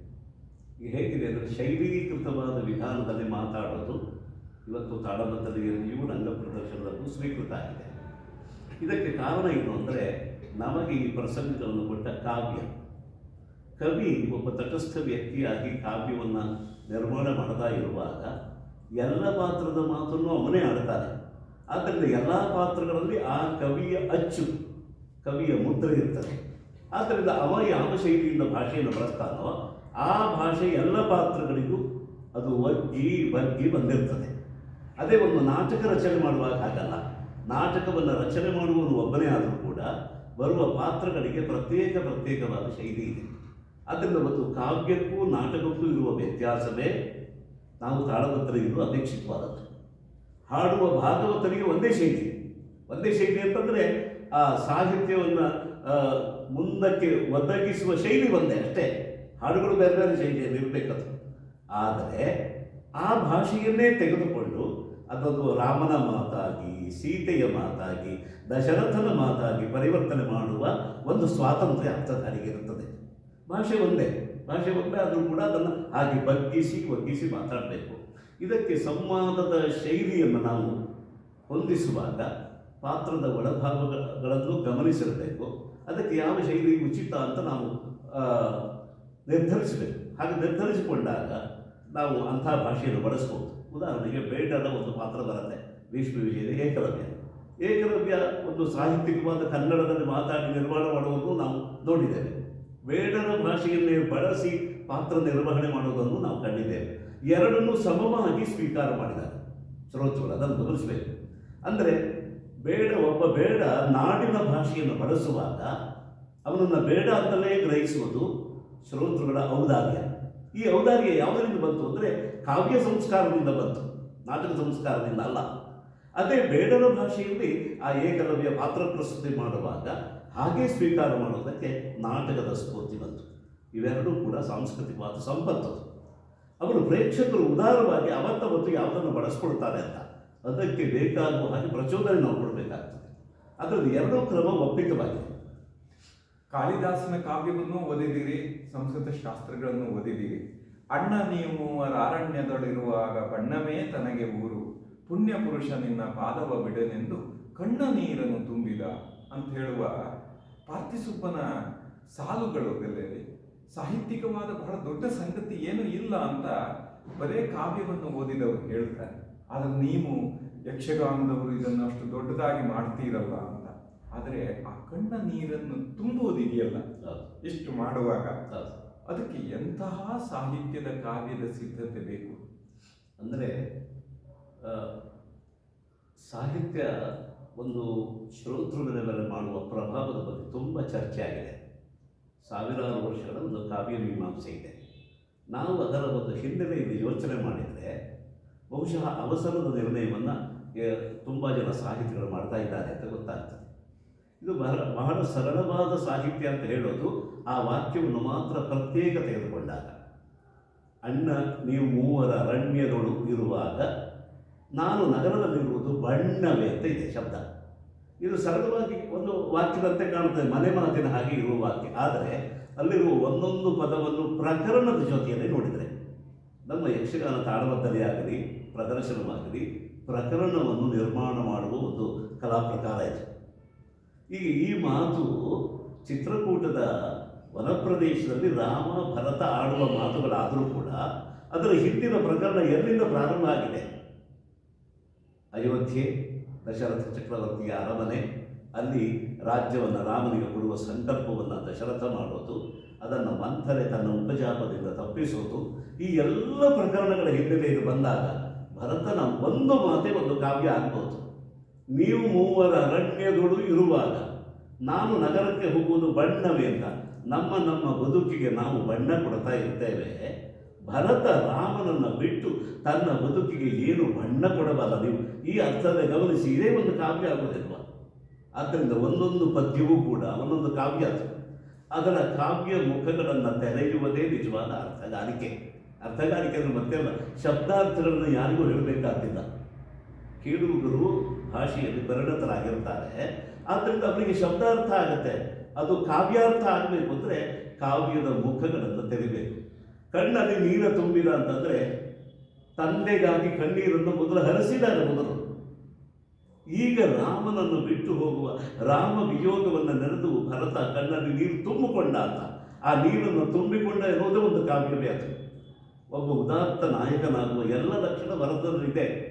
ಈಗ ಹೇಗಿದೆ ಅಂದರೆ ಶೈಲೀಕೃತವಾದ ವಿಧಾನದಲ್ಲಿ ಮಾತಾಡೋದು, ಇವತ್ತು ತಾಳಮದ್ದಲೆಯಲ್ಲಿಯೂ ರಂಗ ಪ್ರದರ್ಶನದಲ್ಲೂ ಸ್ವೀಕೃತ ಆಗಿದೆ. ಇದಕ್ಕೆ ಕಾರಣ ಏನು ಅಂದರೆ ನಮಗೆ ಈ ಪ್ರಸಂಗಗಳನ್ನು ಕೊಟ್ಟ ಕಾವ್ಯ. ಕವಿ ಒಬ್ಬ ತಟಸ್ಥ ವ್ಯಕ್ತಿಯಾಗಿ ಕಾವ್ಯವನ್ನು ನಿರ್ಮಾಣ ಮಾಡ್ತಾ ಇರುವಾಗ ಎಲ್ಲ ಪಾತ್ರದ ಮಾತನ್ನು ಅವನೇ ಆಡ್ತಾನೆ. ಆದ್ದರಿಂದ ಎಲ್ಲ ಪಾತ್ರಗಳಲ್ಲಿ ಆ ಕವಿಯ ಅಚ್ಚು, ಕವಿಯ ಮುದ್ರೆ ಇರ್ತದೆ. ಆದ್ದರಿಂದ ಅವ ಯಾವ ಶೈಲಿಯಿಂದ ಭಾಷೆಯನ್ನು ಬಳಸ್ತಾನೋ ಆ ಭಾಷೆ ಎಲ್ಲ ಪಾತ್ರಗಳಿಗೂ ಅದು ಒಗ್ಗಿ ಬಗ್ಗಿ ಬಂದಿರ್ತದೆ. ಅದೇ ಒಂದು ನಾಟಕ ರಚನೆ ಮಾಡುವಾಗ ಹಾಗಲ್ಲ, ನಾಟಕವನ್ನು ರಚನೆ ಮಾಡುವವನು ಒಬ್ಬನೇ ಆದರೂ ಕೂಡ ಬರುವ ಪಾತ್ರಗಳಿಗೆ ಪ್ರತ್ಯೇಕ ಪ್ರತ್ಯೇಕವಾದ ಶೈಲಿ ಇದೆ. ಅದರಿಂದ ಒಂದು ಕಾವ್ಯಕ್ಕೂ ನಾಟಕಕ್ಕೂ ಇರುವ ವ್ಯತ್ಯಾಸವೇ ನಾವು ತಾಳಬದ್ಧರಿಗೂ ಅಪೇಕ್ಷಿತವಾದದ್ದು. ಹಾಡುವ ಭಾಗವತರಿಗೆ ಒಂದೇ ಶೈಲಿ. ಒಂದೇ ಶೈಲಿ ಅಂತಂದರೆ, ಆ ಸಾಹಿತ್ಯವನ್ನು ಮುಂದಕ್ಕೆ ಒದಗಿಸುವ ಶೈಲಿ ಒಂದೇ ಅಷ್ಟೇ. ಹಾಡುಗಳು ಬೇರೆ ಬೇರೆ ಶೈಲಿಯಲ್ಲಿ ಇರಬೇಕದು. ಆದರೆ ಆ ಭಾಷೆಯನ್ನೇ ತೆಗೆದುಕೊಂಡು ಅದೊಂದು ರಾಮನ ಮಾತಾಗಿ, ಸೀತೆಯ ಮಾತಾಗಿ, ದಶರಥನ ಮಾತಾಗಿ ಪರಿವರ್ತನೆ ಮಾಡುವ ಒಂದು ಸ್ವಾತಂತ್ರ್ಯ ಇರುತ್ತದೆ. ಭಾಷೆ ಒಂದೇ. ಭಾಷೆ ಒಂದೇ, ಆದರೂ ಕೂಡ ಅದನ್ನು ಹಾಗೆ ಬಗ್ಗಿಸಿ, ಒಗ್ಗಿಸಿ ಮಾತಾಡಬೇಕು. ಇದಕ್ಕೆ ಸಂವಾದದ ಶೈಲಿಯನ್ನು ನಾವು ಹೊಂದಿಸುವಾಗ ಪಾತ್ರದ ಒಳಭಾಗಗಳನ್ನು ಗಮನಿಸಿರಬೇಕು. ಅದಕ್ಕೆ ಯಾವ ಶೈಲಿ ಉಚಿತ ಅಂತ ನಾವು ನಿರ್ಧರಿಸಬೇಕು. ಹಾಗೆ ನಿರ್ಧರಿಸಿಕೊಂಡಾಗ ನಾವು ಅಂಥ ಭಾಷೆಯನ್ನು ಬಳಸ್ಬೋದು. ಉದಾಹರಣೆಗೆ ಬೇಡದ ಒಂದು ಪಾತ್ರ ಬರುತ್ತೆ. ಭೀಷ್ಮ ವಿಜಯದ ಏಕಲವ್ಯ ಏಕಲವ್ಯ ಒಂದು ಸಾಹಿತ್ಯಿಕವಾದ ಕನ್ನಡದಲ್ಲಿ ಮಾತಾಡಿ ನಿರ್ಮಾಣ ಮಾಡುವುದನ್ನು ನಾವು ನೋಡಿದ್ದೇವೆ. ಬೇಡರ ಭಾಷೆಯನ್ನೇ ಬಳಸಿ ಪಾತ್ರ ನಿರ್ವಹಣೆ ಮಾಡುವುದನ್ನು ನಾವು ಕಂಡಿದ್ದೇವೆ. ಎರಡನ್ನೂ ಸಮವಾಗಿ ಸ್ವೀಕಾರ ಮಾಡಿದ್ದಾರೆ. ಶ್ರೋತೃಗಳು, ಅದನ್ನು ಗಮನಿಸಬೇಕು. ಅಂದರೆ ಬೇಡ, ಒಬ್ಬ ಬೇಡ ನಾಡಿನ ಭಾಷೆಯನ್ನು ಬಳಸುವಾಗ ಅವನನ್ನು ಬೇಡ ಅಂತಲೇ ಗ್ರಹಿಸುವುದು ಶ್ರೋತೃಗಳ ಔದಾರ್ಯ. ಈ ಔದಾರ್ಯ ಯಾವುದರಿಂದ ಬಂತು ಅಂದರೆ ಕಾವ್ಯ ಸಂಸ್ಕಾರದಿಂದ ಬಂತು. ನಾಟಕ ಸಂಸ್ಕಾರದಿಂದ ಅಲ್ಲ. ಅದೇ ಬೇಡರ ಭಾಷೆಯಲ್ಲಿ ಆ ಏಕಲವ್ಯ ಪಾತ್ರ ಪ್ರಸ್ತುತಿ ಮಾಡುವಾಗ ಹಾಗೆ ಸ್ವೀಕಾರ ಮಾಡೋದಕ್ಕೆ ನಾಟಕದ ಸ್ಫೂರ್ತಿ ಬಂತು. ಇವೆರಡೂ ಕೂಡ ಸಾಂಸ್ಕೃತಿಕವಾದ ಸಂಪತ್ತು ಅವರು ಪ್ರೇಕ್ಷಕರು ಉದಾರವಾಗಿ ಅವತ್ತವತ್ತು ಯಾವುದನ್ನು ಬಳಸ್ಕೊಳ್ತಾರೆ ಅಂತ. ಅದಕ್ಕೆ ಬೇಕಾಗುವ ಹಾಗೆ ಪ್ರಚೋದನೆ ನಾವು ಕೊಡಬೇಕಾಗ್ತದೆ. ಅದರಲ್ಲಿ ಎರಡೂ ಕ್ರಮ ಒಪ್ಪಿತವಾಗಿದೆ. ಕಾಳಿದಾಸನ ಕಾವ್ಯವನ್ನು ಓದಿದ್ದೀರಿ, ಸಂಸ್ಕೃತ ಶಾಸ್ತ್ರಗಳನ್ನು ಓದಿದಿರಿ ಅಣ್ಣ ನೀವು ಅರಣ್ಯದಲ್ಲಿರುವಾಗ ಬಣ್ಣವೇ ತನಗೆ ಊರು. ಪುಣ್ಯ ಪುರುಷ ನಿನ್ನ ಪಾದವ ಬಿಡನೆಂದು ಕಣ್ಣ ನೀರನ್ನು ತುಂಬಿದ ಅಂತ ಹೇಳುವ ಪಾರ್ಥಿಸುಬ್ಬನ ಸಾಲುಗಳು ಎಲ್ಲೆಲ್ಲಿ ಸಾಹಿತ್ಯಿಕವಾದ ಬಹಳ ದೊಡ್ಡ ಸಂಗತಿ ಏನು ಇಲ್ಲ ಅಂತ ಬರೇ ಕಾವ್ಯವನ್ನು ಓದಿದವರು ಹೇಳ್ತಾರೆ. ಆದರೆ ನೀವು ಯಕ್ಷಗಾನದವರು ಇದನ್ನು ಅಷ್ಟು ದೊಡ್ಡದಾಗಿ ಮಾಡ್ತೀರಲ್ಲ ಅಂತ. ಆದರೆ ಆ ಕಣ್ಣ ನೀರನ್ನು ತುಂಬುವುದಿದೆಯಲ್ಲ ಇಷ್ಟು ಮಾಡುವಾಗ. ಅದಕ್ಕೆ ಎಂತಹ ಸಾಹಿತ್ಯದ ಕಾವ್ಯದ ಸಿದ್ಧತೆ ಬೇಕು? ಅಂದರೆ ಸಾಹಿತ್ಯ ಒಂದು ಶ್ರೋತೃಗಳ ಮೇಲೆ ಮಾಡುವ ಪ್ರಭಾವದ ಬಗ್ಗೆ ತುಂಬ ಚರ್ಚೆ ಆಗಿದೆ. ಸಾವಿರಾರು ವರ್ಷಗಳ ಒಂದು ಕಾವ್ಯ ಮೀಮಾಂಸೆ ಇದೆ. ನಾವು ಅದರ ಒಂದು ಹಿನ್ನೆಲೆಯಲ್ಲಿ ಯೋಚನೆ ಮಾಡಿದರೆ, ಬಹುಶಃ ಅವಸರದ ನಿರ್ಣಯವನ್ನು ತುಂಬ ಜನ ಸಾಹಿತಿಗಳು ಮಾಡ್ತಾ ಇದ್ದಾರೆ ಅಂತ ಗೊತ್ತಾಗ್ತದೆ. ಇದು ಬಹಳ ಬಹಳ ಸರಳವಾದ ಸಾಹಿತ್ಯ ಅಂತ ಹೇಳೋದು ಆ ವಾಕ್ಯವನ್ನು ಮಾತ್ರ ಪ್ರತ್ಯೇಕ ತೆಗೆದುಕೊಂಡಾಗ. ಅಣ್ಣ, ನೀವು ಮೂವರ ಅರಣ್ಯಗಳು ಇರುವಾಗ ನಾನು ನಗರದಲ್ಲಿರುವುದು ಬಣ್ಣವೇ ಅಂತ ಇದೆ ಶಬ್ದ. ಇದು ಸರಳವಾಗಿ ಒಂದು ವಾಕ್ಯದಂತೆ ಕಾಣುತ್ತದೆ, ಮನೆ ಮಾತಿನ ಹಾಗೆ ಇರುವ ವಾಕ್ಯ. ಆದರೆ ಅಲ್ಲಿರುವ ಒಂದೊಂದು ಪದವನ್ನು ಪ್ರಕರಣದ ಜೊತೆಯಲ್ಲಿ ನೋಡಿದರೆ, ನಮ್ಮ ಯಕ್ಷಗಾನ ತಾಳಮದ್ದಲೆ ಆಗಲಿ, ಪ್ರದರ್ಶನವಾಗಲಿ, ಪ್ರಕರಣವನ್ನು ನಿರ್ಮಾಣ ಮಾಡುವ ಒಂದು ಕಲಾ ಪ್ರಕಾರ ಇದೆ. ಈಗ ಈ ಮಾತು ಚಿತ್ರಕೂಟದ ವನಪ್ರದೇಶದಲ್ಲಿ ರಾಮ ಭರತ ಆಡುವ ಮಾತುಗಳಾದರೂ ಕೂಡ ಅದರ ಹಿಂದಿನ ಪ್ರಕರಣ ಎಲ್ಲಿಂದ ಪ್ರಾರಂಭ ಆಗಿದೆ? ಅಯೋಧ್ಯೆ, ದಶರಥ ಚಕ್ರವರ್ತಿಯ ಅರಮನೆ, ಅಲ್ಲಿ ರಾಜ್ಯವನ್ನು ರಾಮನಿಗೆ ಕೊಡುವ ಸಂಕಲ್ಪವನ್ನು ದಶರಥ ಮಾಡೋದು, ಅದನ್ನು ಮಂಥರೆ ತನ್ನ ಉಪಜಾಪದಿಂದ ತಪ್ಪಿಸೋದು, ಈ ಎಲ್ಲ ಪ್ರಕರಣಗಳ ಹಿನ್ನೆಲೆಯಲ್ಲಿ ಬಂದಾಗ ಭರತನ ಒಂದು ಮಾತೆ ಒಂದು ಕಾವ್ಯ ಆಗ್ಬೋದು. ನೀವು ಮೂವರ ಅರಣ್ಯಗಳು ಇರುವಾಗ ನಾನು ನಗರಕ್ಕೆ ಹೋಗುವುದು ಬಣ್ಣವೇಂದ ನಮ್ಮ ನಮ್ಮ ಬದುಕಿಗೆ ನಾವು ಬಣ್ಣ ಕೊಡ್ತಾ ಇರ್ತೇವೆ. ಭರತ ರಾಮನನ್ನು ಬಿಟ್ಟು ತನ್ನ ಬದುಕಿಗೆ ಏನು ಬಣ್ಣ ಕೊಡಬಲ್ಲ ನೀವು? ಈ ಅರ್ಥದ ಗಮನಿಸಿ, ಇದೇ ಒಂದು ಕಾವ್ಯ ಆಗೋದಿಲ್ವ ಆದ್ದರಿಂದ ಒಂದೊಂದು ಪದ್ಯವೂ ಕೂಡ ಒಂದೊಂದು ಕಾವ್ಯ ಅದು. ಅದರ ಕಾವ್ಯ ಮುಖಗಳನ್ನು ತೆರೆಯುವುದೇ ನಿಜವಾದ ಅರ್ಥಗಾರಿಕೆ. ಅರ್ಥಗಾರಿಕೆ ಅಂದರೆ ಮತ್ತೆಲ್ಲ ಶಬ್ದಾರ್ಥಗಳನ್ನು ಯಾರಿಗೂ ಹೇಳಬೇಕಾಗ್ತಿಲ್ಲ ಕೇಳುಗರು ಭಾಷೆಯಲ್ಲಿ ಪರಿಣತರಾಗಿರ್ತಾರೆ. ಆದ್ದರಿಂದ ಅವರಿಗೆ ಶಬ್ದಾರ್ಥ ಆಗುತ್ತೆ. ಅದು ಕಾವ್ಯಾರ್ಥ ಆಗಬೇಕು ಅಂದರೆ ಕಾವ್ಯದ ಮುಖಗಳನ್ನು ತೆರಿಬೇಕು. ಕಣ್ಣಲ್ಲಿ ನೀರ ತುಂಬಿದ ಅಂತಂದರೆ ತಂದೆಗಾಗಿ ಕಣ್ಣೀರನ್ನು ಮೊದಲು ಹರಿಸಿದ್ದಾರೆ ಮೊದಲು. ಈಗ ರಾಮನನ್ನು ಬಿಟ್ಟು ಹೋಗುವ ರಾಮ ವಿಯೋಗವನ್ನು ನೆನೆದು ಭರತ ಕಣ್ಣಲ್ಲಿ ನೀರು ತುಂಬಿಕೊಂಡ ಅಂತ ಆ ನೀರನ್ನು ತುಂಬಿಕೊಂಡ ಎನ್ನುವುದೇ ಒಂದು ಕಾವ್ಯವೇ ಅದು. ಒಬ್ಬ ಉದಾತ್ತ ನಾಯಕನಾಗುವ ಎಲ್ಲ ಲಕ್ಷಣ ಭರತನಲ್ಲಿದೆ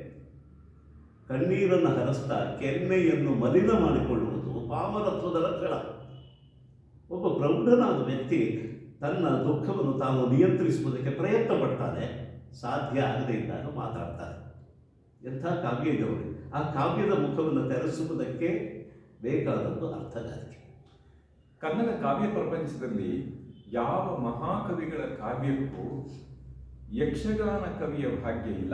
ಕಣ್ಣೀರನ್ನು ಹರಸ್ತಾ ಕೆನ್ನೆಯನ್ನು ಮಲಿನ ಮಾಡಿಕೊಳ್ಳುವುದು ಪಾಮರತ್ವದ ಲಕ್ಷಣ. ಒಬ್ಬ ಪ್ರೌಢನಾದ ವ್ಯಕ್ತಿ ತನ್ನ ದುಃಖವನ್ನು ತಾನು ನಿಯಂತ್ರಿಸುವುದಕ್ಕೆ ಪ್ರಯತ್ನ ಪಡ್ತಾನೆ. ಸಾಧ್ಯ ಆಗದೆ ಇದ್ದಾಗ ಮಾತಾಡ್ತಾನೆ. ಎಂಥ ಕಾವ್ಯ ಇದೆ ಆ ಕಾವ್ಯದ ಮುಖವನ್ನು ತೆರೆಸುವುದಕ್ಕೆ ಬೇಕಾದದ್ದು ಅರ್ಥಗಾರಿಕೆ. ಕನ್ನಡ ಕಾವ್ಯ ಪ್ರಪಂಚದಲ್ಲಿ ಯಾವ ಮಹಾಕವಿಗಳ ಕಾವ್ಯಕ್ಕೂ ಯಕ್ಷಗಾನ ಕವಿಯ ಭಾಗ್ಯ ಇಲ್ಲ.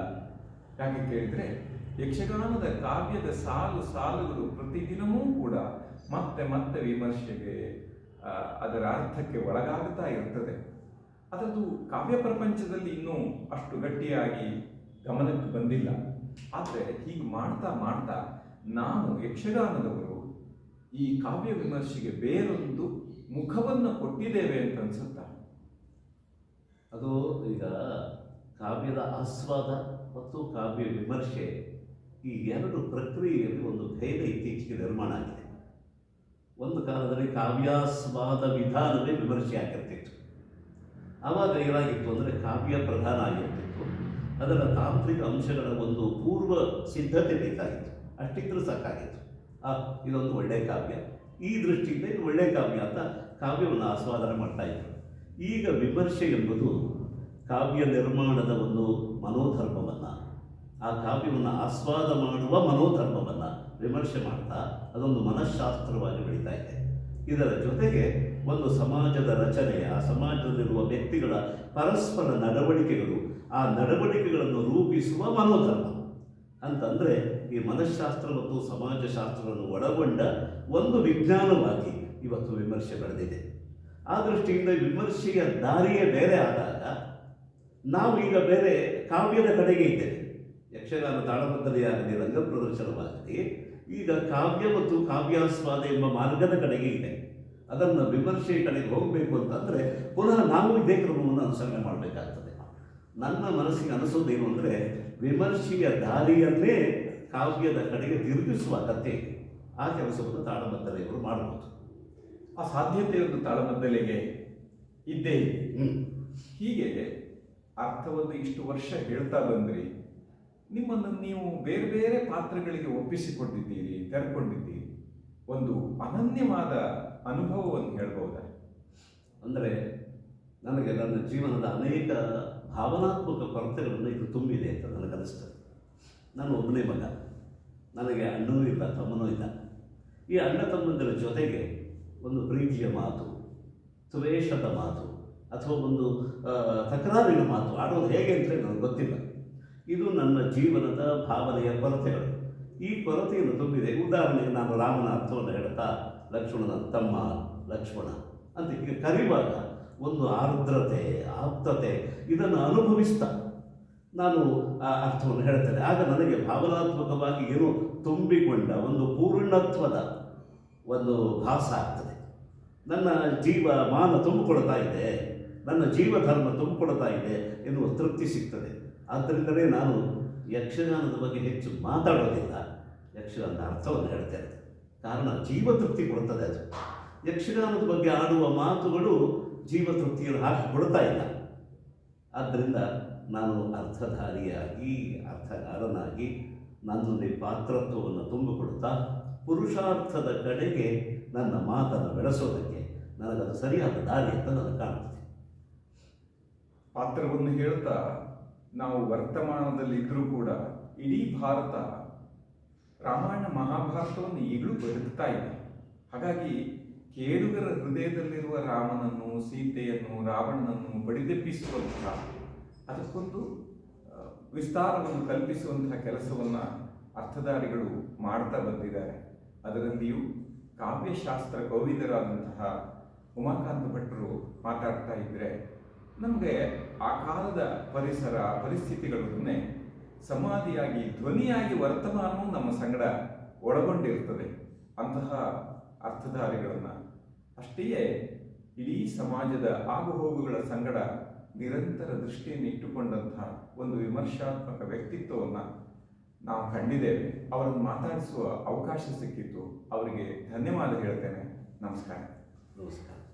ಯಾಕೆ ಕೇಳಿದ್ರೆ ಯಕ್ಷಗಾನದ ಕಾವ್ಯದ ಸಾಲು ಸಾಲುಗಳು ಪ್ರತಿದಿನವೂ ಕೂಡ ಮತ್ತೆ ಮತ್ತೆ ವಿಮರ್ಶೆಗೆ ಅದರ ಅರ್ಥಕ್ಕೆ ಒಳಗಾಗ್ತಾ ಇರ್ತದೆ ಅದರದು ಕಾವ್ಯ ಪ್ರಪಂಚದಲ್ಲಿ ಇನ್ನೂ ಅಷ್ಟು ಗಟ್ಟಿಯಾಗಿ ಗಮನಕ್ಕೆ ಬಂದಿಲ್ಲ. ಆದರೆ ಹೀಗೆ ಮಾಡ್ತಾ ಮಾಡ್ತಾ ನಾನು ಯಕ್ಷಗಾನದವರು ಈ ಕಾವ್ಯ ವಿಮರ್ಶೆಗೆ ಬೇರೊಂದು ಮುಖವನ್ನು ಕೊಟ್ಟಿದ್ದೇವೆ ಅಂತ ಅನ್ಸುತ್ತ? ಅದು ಈಗ ಕಾವ್ಯದ ಆಸ್ವಾದ ಮತ್ತು ಕಾವ್ಯ ವಿಮರ್ಶೆ ಈ ಎರಡು ಪ್ರಕ್ರಿಯೆಯಲ್ಲಿ ಒಂದು ಭೇದ ಇತ್ತೀಚೆಗೆ ನಿರ್ಮಾಣ ಆಗಿದೆ. ಒಂದು ಕಾಲದಲ್ಲಿ ಕಾವ್ಯಾಸ್ವಾದ ವಿಧಾನವೇ ವಿಮರ್ಶೆ ಆಗಿರ್ತಿತ್ತು. ಆವಾಗ ಏನಾಗಿತ್ತು ಅಂದರೆ ಕಾವ್ಯ ಪ್ರಧಾನ ಆಗಿರ್ತಿತ್ತು. ಅದರ ತಾಂತ್ರಿಕ ಅಂಶಗಳ ಒಂದು ಪೂರ್ವ ಸಿದ್ಧತೆ ಬೇಕಾಗಿತ್ತು. ಅಷ್ಟಿದ್ರೂ ಸಾಕಾಗಿತ್ತು. ಆ, ಇದೊಂದು ಒಳ್ಳೆಯ ಕಾವ್ಯ. ಈ ದೃಷ್ಟಿಯಿಂದ ಇದು ಒಳ್ಳೆಯ ಕಾವ್ಯ ಅಂತ ಕಾವ್ಯವನ್ನು ಆಸ್ವಾದನೆ ಮಾಡ್ತಾ ಇದ್ರು. ಈಗ ವಿಮರ್ಶೆ ಎಂಬುದು ಕಾವ್ಯ ನಿರ್ಮಾಣದ ಒಂದು ಮನೋಧರ್ಮವನ್ನು ಆ ಕಾವ್ಯವನ್ನು ಆಸ್ವಾದ ಮಾಡುವ ಮನೋಧರ್ಮವನ್ನು ವಿಮರ್ಶೆ ಮಾಡ್ತಾ ಅದೊಂದು ಮನಃಶಾಸ್ತ್ರವಾಗಿ ಬೆಳೀತಾ ಇದೆ. ಇದರ ಜೊತೆಗೆ ಒಂದು ಸಮಾಜದ ರಚನೆ ಆ ಸಮಾಜದಲ್ಲಿರುವ ವ್ಯಕ್ತಿಗಳ ಪರಸ್ಪರ ನಡವಳಿಕೆಗಳು, ಆ ನಡವಳಿಕೆಗಳನ್ನು ರೂಪಿಸುವ ಮನೋಧರ್ಮ. ಅಂತಂದರೆ ಈ ಮನಃಶಾಸ್ತ್ರ ಮತ್ತು ಸಮಾಜಶಾಸ್ತ್ರವನ್ನು ಒಳಗೊಂಡ ಒಂದು ವಿಜ್ಞಾನವಾಗಿ ಇವತ್ತು ವಿಮರ್ಶೆ ಬೆಳೆದಿದೆ. ಆ ದೃಷ್ಟಿಯಿಂದ ವಿಮರ್ಶೆಯ ದಾರಿಯೇ ಬೇರೆ ಆದಾಗ ನಾವು ಈಗ ಬೇರೆ ಕಾವ್ಯದ ಕಡೆಗೆ ಇದ್ದೇವೆ. ಯಕ್ಷಗಾನ ತಾಳಬದ್ಧತೆಯಾಗಲಿ ರಂಗ ಪ್ರದರ್ಶನವಾಗಲಿ ಈಗ ಕಾವ್ಯ ಮತ್ತು ಕಾವ್ಯಾಸ್ವಾದ ಎಂಬ ಮಾರ್ಗದ ಕಡೆಗೆ ಇದೆ. ಅದನ್ನು ವಿಮರ್ಶೆ ಕಡೆಗೆ ಹೋಗಬೇಕು ಅಂತಂದರೆ ಪುನಃ ನಾವು ಇದೇ ಕ್ರಮವನ್ನು ಅನುಸರಣೆ ಮಾಡಬೇಕಾಗ್ತದೆ. ನನ್ನ ಮನಸ್ಸಿಗೆ ಅನಿಸೋದೇನು ಅಂದರೆ ವಿಮರ್ಶೆಯ ದಾರಿಯನ್ನೇ ಕಾವ್ಯದ ಕಡೆಗೆ ತಿರುಗಿಸುವ ಕಥೆ ಆ ಕೆಲಸವನ್ನು ತಾಳಬದ್ಧತೆಗಳು ಮಾಡಬಹುದು ಆ ಸಾಧ್ಯತೆಯನ್ನು ತಾಳಮದ್ದಲೆಗೆ ಇದ್ದೇ ಇದೆ. ಹೀಗೆ ಅರ್ಥವನ್ನು ಇಷ್ಟು ವರ್ಷ ಹೇಳ್ತಾ ಬಂದ್ರಿ. ನಿಮ್ಮನ್ನು ನೀವು ಬೇರೆ ಬೇರೆ ಪಾತ್ರಗಳಿಗೆ ಒಪ್ಪಿಸಿಕೊಂಡಿದ್ದೀರಿ, ತೆರೆಕೊಂಡಿದ್ದೀರಿ. ಒಂದು ಅನನ್ಯವಾದ ಅನುಭವವನ್ನು ಹೇಳ್ಬಹುದಾ ಅಂದರೆ ನನಗೆ ನನ್ನ ಜೀವನದ ಅನೇಕ ಭಾವನಾತ್ಮಕ ಕೊರತೆಗಳನ್ನು ಇದು ತುಂಬಿದೆ ಅಂತ ನನಗನ್ನಿಸ್ತದೆ. ನಾನು ಒಬ್ಬನೇ ಮಗ. ನನಗೆ ಅಣ್ಣನೂ ಇಲ್ಲ, ತಮ್ಮನೂ ಇಲ್ಲ. ಈ ಅಣ್ಣ ತಮ್ಮಂದಿರ ಜೊತೆಗೆ ಒಂದು ಪ್ರೀತಿಯ ಮಾತು, ದ್ವೇಷದ ಮಾತು, ಅಥವಾ ಒಂದು ತಕರಾರಿನ ಮಾತು ಆಡೋದು ಹೇಗೆ ಅಂತ ನನಗೆ ಗೊತ್ತಿಲ್ಲ. ಇದು ನನ್ನ ಜೀವನದ ಭಾವನೆಯ ಕೊರತೆಗಳು. ಈ ಕೊರತೆಯನ್ನು ತುಂಬಿದೆ. ಉದಾಹರಣೆಗೆ ನಾನು ರಾಮನ ಅರ್ಥವನ್ನು ಹೇಳ್ತಾ, ಲಕ್ಷ್ಮಣನ ತಮ್ಮ ಲಕ್ಷ್ಮಣ ಅಂತ ಹೀಗೆ ಒಂದು ಆರ್ದ್ರತೆ, ಆಪ್ತತೆ ಇದನ್ನು ಅನುಭವಿಸ್ತಾ ನಾನು ಆ ಅರ್ಥವನ್ನು ಹೇಳ್ತೇನೆ. ಆಗ ನನಗೆ ಭಾವನಾತ್ಮಕವಾಗಿ ಏನು ತುಂಬಿಕೊಂಡ ಒಂದು ಪೂರ್ಣತ್ವದ ಒಂದು ಭಾಸ ಆಗ್ತದೆ. ನನ್ನ ಜೀವ ಮಾನ ತುಂಬಿಕೊಡ್ತಾ ಇದೆ, ನನ್ನ ಜೀವ ಧರ್ಮ ತುಂಬಿಕೊಡ್ತಾ ಇದೆ ಎನ್ನುವ ತೃಪ್ತಿ ಸಿಗ್ತದೆ. ಆದ್ದರಿಂದಲೇ ನಾನು ಯಕ್ಷಗಾನದ ಬಗ್ಗೆ ಹೆಚ್ಚು ಮಾತಾಡೋದಿಲ್ಲ. ಯಕ್ಷಗಾನದ ಅರ್ಥವನ್ನು ಹೇಳ್ತೇನೆ ಕಾರಣ ಜೀವ ತೃಪ್ತಿ ಕೊಡ್ತದೆ ಅದು. ಯಕ್ಷಗಾನದ ಬಗ್ಗೆ ಆಡುವ ಮಾತುಗಳು ಜೀವ ತೃಪ್ತಿಯನ್ನು ಹಾಕಿ ಕೊಡ್ತಾ ಇಲ್ಲ. ಆದ್ದರಿಂದ ನಾನು ಅರ್ಥಧಾರಿಯಾಗಿ, ಅರ್ಥಗಾರನಾಗಿ ನನ್ನಲ್ಲಿ ಪಾತ್ರತ್ವವನ್ನು ತುಂಬಿಕೊಡ್ತಾ ಪುರುಷಾರ್ಥದ ಕಡೆಗೆ ನನ್ನ ಮಾತನ್ನು ಬೆಳೆಸೋದಕ್ಕೆ ನನಗದು ಸರಿಯಾದ ದಾರಿ ಅಂತ ನನಗೆ ಕಾಣುತ್ತೆ ಪಾತ್ರವನ್ನು ಹೇಳ್ತಾ ನಾವು ವರ್ತಮಾನದಲ್ಲಿ ಇದ್ರೂ ಕೂಡ ಇಡೀ ಭಾರತ ರಾಮಾಯಣ ಮಹಾಭಾರತವನ್ನು ಈಗಲೂ ಬದುಕ್ತಾ ಇದೆ. ಹಾಗಾಗಿ ಕೇಳುಗರ ಹೃದಯದಲ್ಲಿರುವ ರಾಮನನ್ನು, ಸೀತೆಯನ್ನು, ರಾವಣನನ್ನು ಬಡಿದೆಬ್ಬಿಸುವಂತಹ ಅದಕ್ಕೊಂದು ವಿಸ್ತಾರವನ್ನು ಕಲ್ಪಿಸುವಂತಹ ಕೆಲಸವನ್ನು ಅರ್ಥಧಾರಿಗಳು ಮಾಡ್ತಾ ಬಂದಿದ್ದಾರೆ. ಅದರಲ್ಲಿಯೂ ಕಾವ್ಯಶಾಸ್ತ್ರ ಕೌವಿದರಾದಂತಹ ಉಮಾಕಾಂತ ಭಟ್ರು ಮಾತಾಡ್ತಾ ಇದ್ದರೆ ನಮಗೆ ಆ ಕಾಲದ ಪರಿಸರ ಪರಿಸ್ಥಿತಿಗಳನ್ನೇ ಸಮಾಧಿಯಾಗಿ, ಧ್ವನಿಯಾಗಿ ವರ್ತಮಾನವು ನಮ್ಮ ಸಂಗಡ ಒಳಗೊಂಡಿರ್ತದೆ ಅಂತಹ ಅರ್ಥಧಾರಿಗಳನ್ನು ಅಷ್ಟೆಯೇ ಇಡೀ ಸಮಾಜದ ಆಗುಹೋಗುಗಳ ಸಂಗಡ ನಿರಂತರ ದೃಷ್ಟಿಯನ್ನು ಇಟ್ಟುಕೊಂಡಂತಹ ಒಂದು ವಿಮರ್ಶಾತ್ಮಕ ವ್ಯಕ್ತಿತ್ವವನ್ನು ನಾವು ಕಂಡಿದ್ದೇವೆ. ಅವರನ್ನು ಮಾತಾಡಿಸುವ ಅವಕಾಶ ಸಿಕ್ಕಿತ್ತು. ಅವರಿಗೆ ಧನ್ಯವಾದ ಹೇಳ್ತೇನೆ. ನಮಸ್ಕಾರ. ನಮಸ್ಕಾರ.